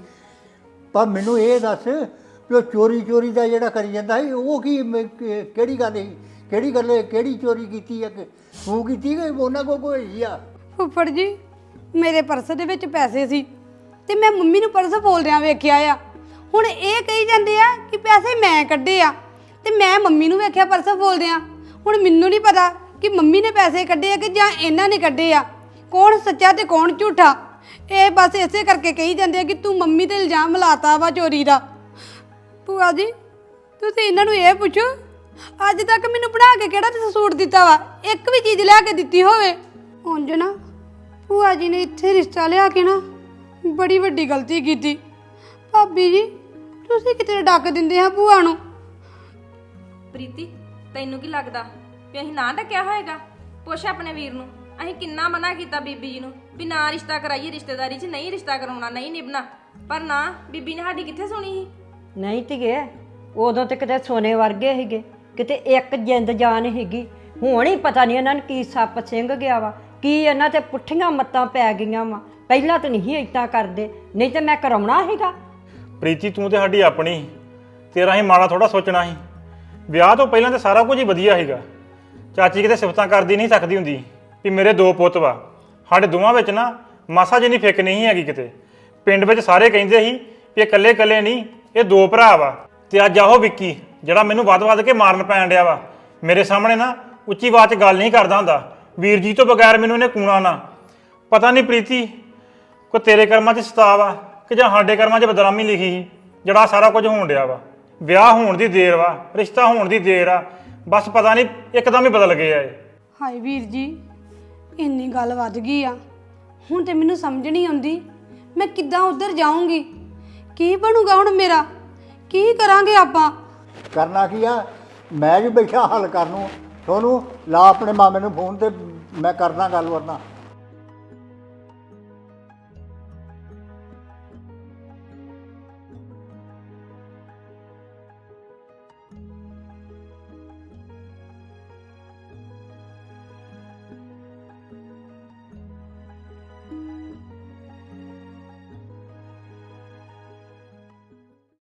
ਪਰ ਮੈਨੂੰ ਇਹ ਦੱਸ ਉਹ ਚੋਰੀ ਚੋਰੀ ਦਾ ਜਿਹੜਾ ਕਰੀ ਜਾਂਦਾ ਸੀ ਉਹ ਕੀ ਮ- ਕਿ- ਕਿਹੜੀ ਗੱਲ ਸੀ? ਕਿਹੜੀ ਗੱਲ ਹੈ? ਕਿਹੜੀ ਚੋਰੀ ਕੀਤੀ ਹੈ? ਕਿ ਤੂੰ ਕੀਤੀ ਕਿ ਉਹਨਾਂ ਕੋਲ ਕੋਈ ਆ? ਫੁੱਫੜ ਜੀ ਮੇਰੇ ਪਰਸ ਦੇ ਵਿੱਚ ਪੈਸੇ ਸੀ ਤੇ ਮੈਂ ਮੰਮੀ ਨੂੰ ਪਰਸ ਫੋਲਦਿਆਂ ਵੇਖਿਆ ਆ। ਹੁਣ ਇਹ ਕਹੀ ਜਾਂਦੇ ਆ ਕਿ ਪੈਸੇ ਮੈਂ ਕੱਢੇ ਆ ਤੇ ਮੈਂ ਮੰਮੀ ਨੂੰ ਵੇਖਿਆ ਪਰਸ ਫੋਲਦਿਆਂ ਹੁਣ ਮੈਨੂੰ ਨਹੀਂ ਪਤਾ ਕਿ ਮੰਮੀ ਨੇ ਪੈਸੇ ਕੱਢੇ ਆ ਕਿ ਜਾਂ ਇਹਨਾਂ ਨੇ ਕੱਢੇ ਆ। ਕੌਣ ਸੱਚਾ ਤੇ ਕੌਣ ਝੂਠਾ? ਇਹ ਬਸ ਇਸੇ ਕਰਕੇ ਕਹੀ ਜਾਂਦੇ ਆ ਕਿ ਤੂੰ ਮੰਮੀ ਤੇ ਇਲਜ਼ਾਮ ਲਾਤਾ ਵਾ ਚੋਰੀ ਦਾ। ਭੂਆ ਜੀ, ਤੁਸੀਂ ਇਹਨਾਂ ਨੂੰ ਇਹ ਪੁੱਛੋ, ਅੱਜ ਤੱਕ ਮੈਨੂੰ ਬਣਾ ਕੇ ਕਿਹੜਾ ਤੁਸੀਂ ਸੂਟ ਦਿੱਤਾ ਵਾ? ਇੱਕ ਵੀ ਚੀਜ਼ ਲਿਆ ਕੇ ਦਿੱਤੀ ਹੋਵੇ। ਉਂਝ ਨਾ, ਭੂਆ ਜੀ ਨੇ ਇੱਥੇ ਰਿਸ਼ਤਾ ਲਿਆ ਕੇ ਨਾ ਬੜੀ ਵੱਡੀ ਗਲਤੀ ਕੀਤੀ। ਭਾਬੀ ਜੀ ਤੁਸੀਂ ਕਿਤੇ ਡੱਕ ਦਿੰਦੇ ਆ ਭੂਆ ਨੂੰ? ਪ੍ਰੀਤੀ ਤੈਨੂੰ ਕੀ ਲੱਗਦਾ? ਵੀ ਅਸੀਂ ਨਾ ਡੱਕਿਆ ਹੋਏਗਾ? ਪੁੱਛ ਆਪਣੇ ਵੀਰ ਨੂੰ। ਅਸੀਂ ਕਿੰਨਾ ਮਨਾ ਕੀਤਾ ਬੀਬੀ ਜੀ ਨੂੰ ਵੀ ਨਾ ਰਿਸ਼ਤਾ ਕਰਾਈਏ ਰਿਸ਼ਤੇਦਾਰੀ 'ਚ ਨਹੀਂ ਰਿਸ਼ਤਾ ਕਰਾਉਣਾ ਨਹੀਂ ਨਿਭਣਾ। ਪਰ ਨਾ ਬੀਬੀ ਨੇ ਸਾਡੀ ਕਿੱਥੇ ਸੁਣੀ ਸੀ? ਨਹੀਂ ਧੀਏ ਉਦੋਂ ਤੇ ਕਿਤੇ ਸੋਨੇ ਵਰਗੇ ਸੀਗੇ। ਕਿਤੇ ਇੱਕ ਜਿੰਦ ਜਾਨ ਸੀਗੀ। ਹੁਣ ਹੀ ਪਤਾ ਨਹੀਂ ਇਹਨਾਂ ਨੂੰ ਕੀ ਸੱਪ ਸਿੰਘ ਗਿਆ ਵਾ ਕੀ ਇਹਨਾਂ ਤੇ ਪੁੱਠੀਆਂ ਮੱਤਾਂ ਪੈ ਗਈਆਂ ਵਾ। ਪਹਿਲਾਂ ਤਾਂ ਨਹੀਂ ਇਦਾਂ ਕਰਦੇ ਨਹੀਂ ਤੇ ਮੈਂ ਕਰਾਉਣਾ ਸੀਗਾ। ਪ੍ਰੀਤੀ, ਤੂੰ ਤੇ ਸਾਡੀ ਆਪਣੀ ਤੇਰਾ ਹੀ ਮਾੜਾ ਥੋੜਾ ਸੋਚਣਾ ਸੀ। ਵਿਆਹ ਤੋਂ ਪਹਿਲਾਂ ਤੇ ਸਾਰਾ ਕੁਝ ਹੀ ਵਧੀਆ ਸੀਗਾ। ਚਾਚੀ ਕਿਤੇ ਸਿਫਤਾਂ ਕਰਦੀ ਨਹੀਂ ਸਕਦੀ ਹੁੰਦੀ ਵੀ ਮੇਰੇ ਦੋ ਪੁੱਤ ਵਾ। ਸਾਡੇ ਦੋਵਾਂ ਵਿੱਚ ਨਾ ਮਾਸਾ ਜਿੰਨੀ ਫਿੱਕ ਨਹੀਂ ਹੈਗੀ ਕਿਤੇ। ਪਿੰਡ ਵਿੱਚ ਸਾਰੇ ਕਹਿੰਦੇ ਸੀ ਵੀ ਇਹ ਇਕੱਲੇ ਇਕੱਲੇ ਨਹੀਂ, ਇਹ ਦੋ ਭਰਾ ਵਾ। ਤੇ ਅੱਜ ਆਹੋ ਵਿੱਕੀ, ਜਿਹੜਾ ਮੈਨੂੰ ਵੱਧ-ਵੱਧ ਕੇ ਮਾਰਨ ਪੈਣ ਡਿਆ ਵਾ। ਮੇਰੇ ਸਾਹਮਣੇ ਨਾ ਉੱਚੀ ਆਵਾਜ਼ 'ਚ ਗੱਲ ਨਹੀਂ ਕਰਦਾ ਹੁੰਦਾ। ਵੀਰ ਜੀ ਤੋਂ ਬਗੈਰ ਮੈਨੂੰ ਇਹਨੇ ਕੂਣਾ ਨਾ। ਪਤਾ ਨਹੀਂ ਪ੍ਰੀਤੀ ਕੋ ਤੇਰੇ ਕਰਮਾਂ 'ਚ ਸਤਾਵ ਆ ਕਿ ਜਾਂ ਸਾਡੇ ਕਰਮਾਂ 'ਚ ਬਦਨਾਮੀ ਲਿਖੀ ਸੀ ਜਿਹੜਾ ਸਾਰਾ ਕੁਝ ਹੋਣ ਡਿਆ ਵਾ। ਵਿਆਹ ਹੋਣ ਦੀ ਦੇਰ ਵਾ ਰਿਸ਼ਤਾ ਹੋਣ ਦੀ ਦੇਰ ਆ ਬਸ ਪਤਾ ਨਹੀਂ ਇੱਕਦਮ ਹੀ ਬਦਲ ਗਏ ਆ ਇਹ। ਹਾਏ ਵੀਰ ਜੀ ਇੰਨੀ ਗੱਲ ਵੱਧ ਗਈ ਆ। ਹੁਣ ਤੇ ਮੈਨੂੰ ਸਮਝ ਨਹੀਂ ਆਉਂਦੀ ਮੈਂ ਕਿੱਦਾਂ ਉੱਧਰ ਜਾਊਂਗੀ? ਕੀ ਬਣੂਗਾ ਹੁਣ ਮੇਰਾ? ਕੀ ਕਰਾਂਗੇ ਆਪਾਂ? ਕਰਨਾ ਕੀ ਆ? ਮੈਂ ਵੀ ਬੈਠਾ ਹੱਲ ਕਰਨ ਨੂੰ। ਤੁਹਾਨੂੰ ਲਾ ਆਪਣੇ ਮਾਮੇ ਨੂੰ ਫੋਨ ਤੇ ਮੈਂ ਕਰਦਾ ਗੱਲ ਵਰਨਾ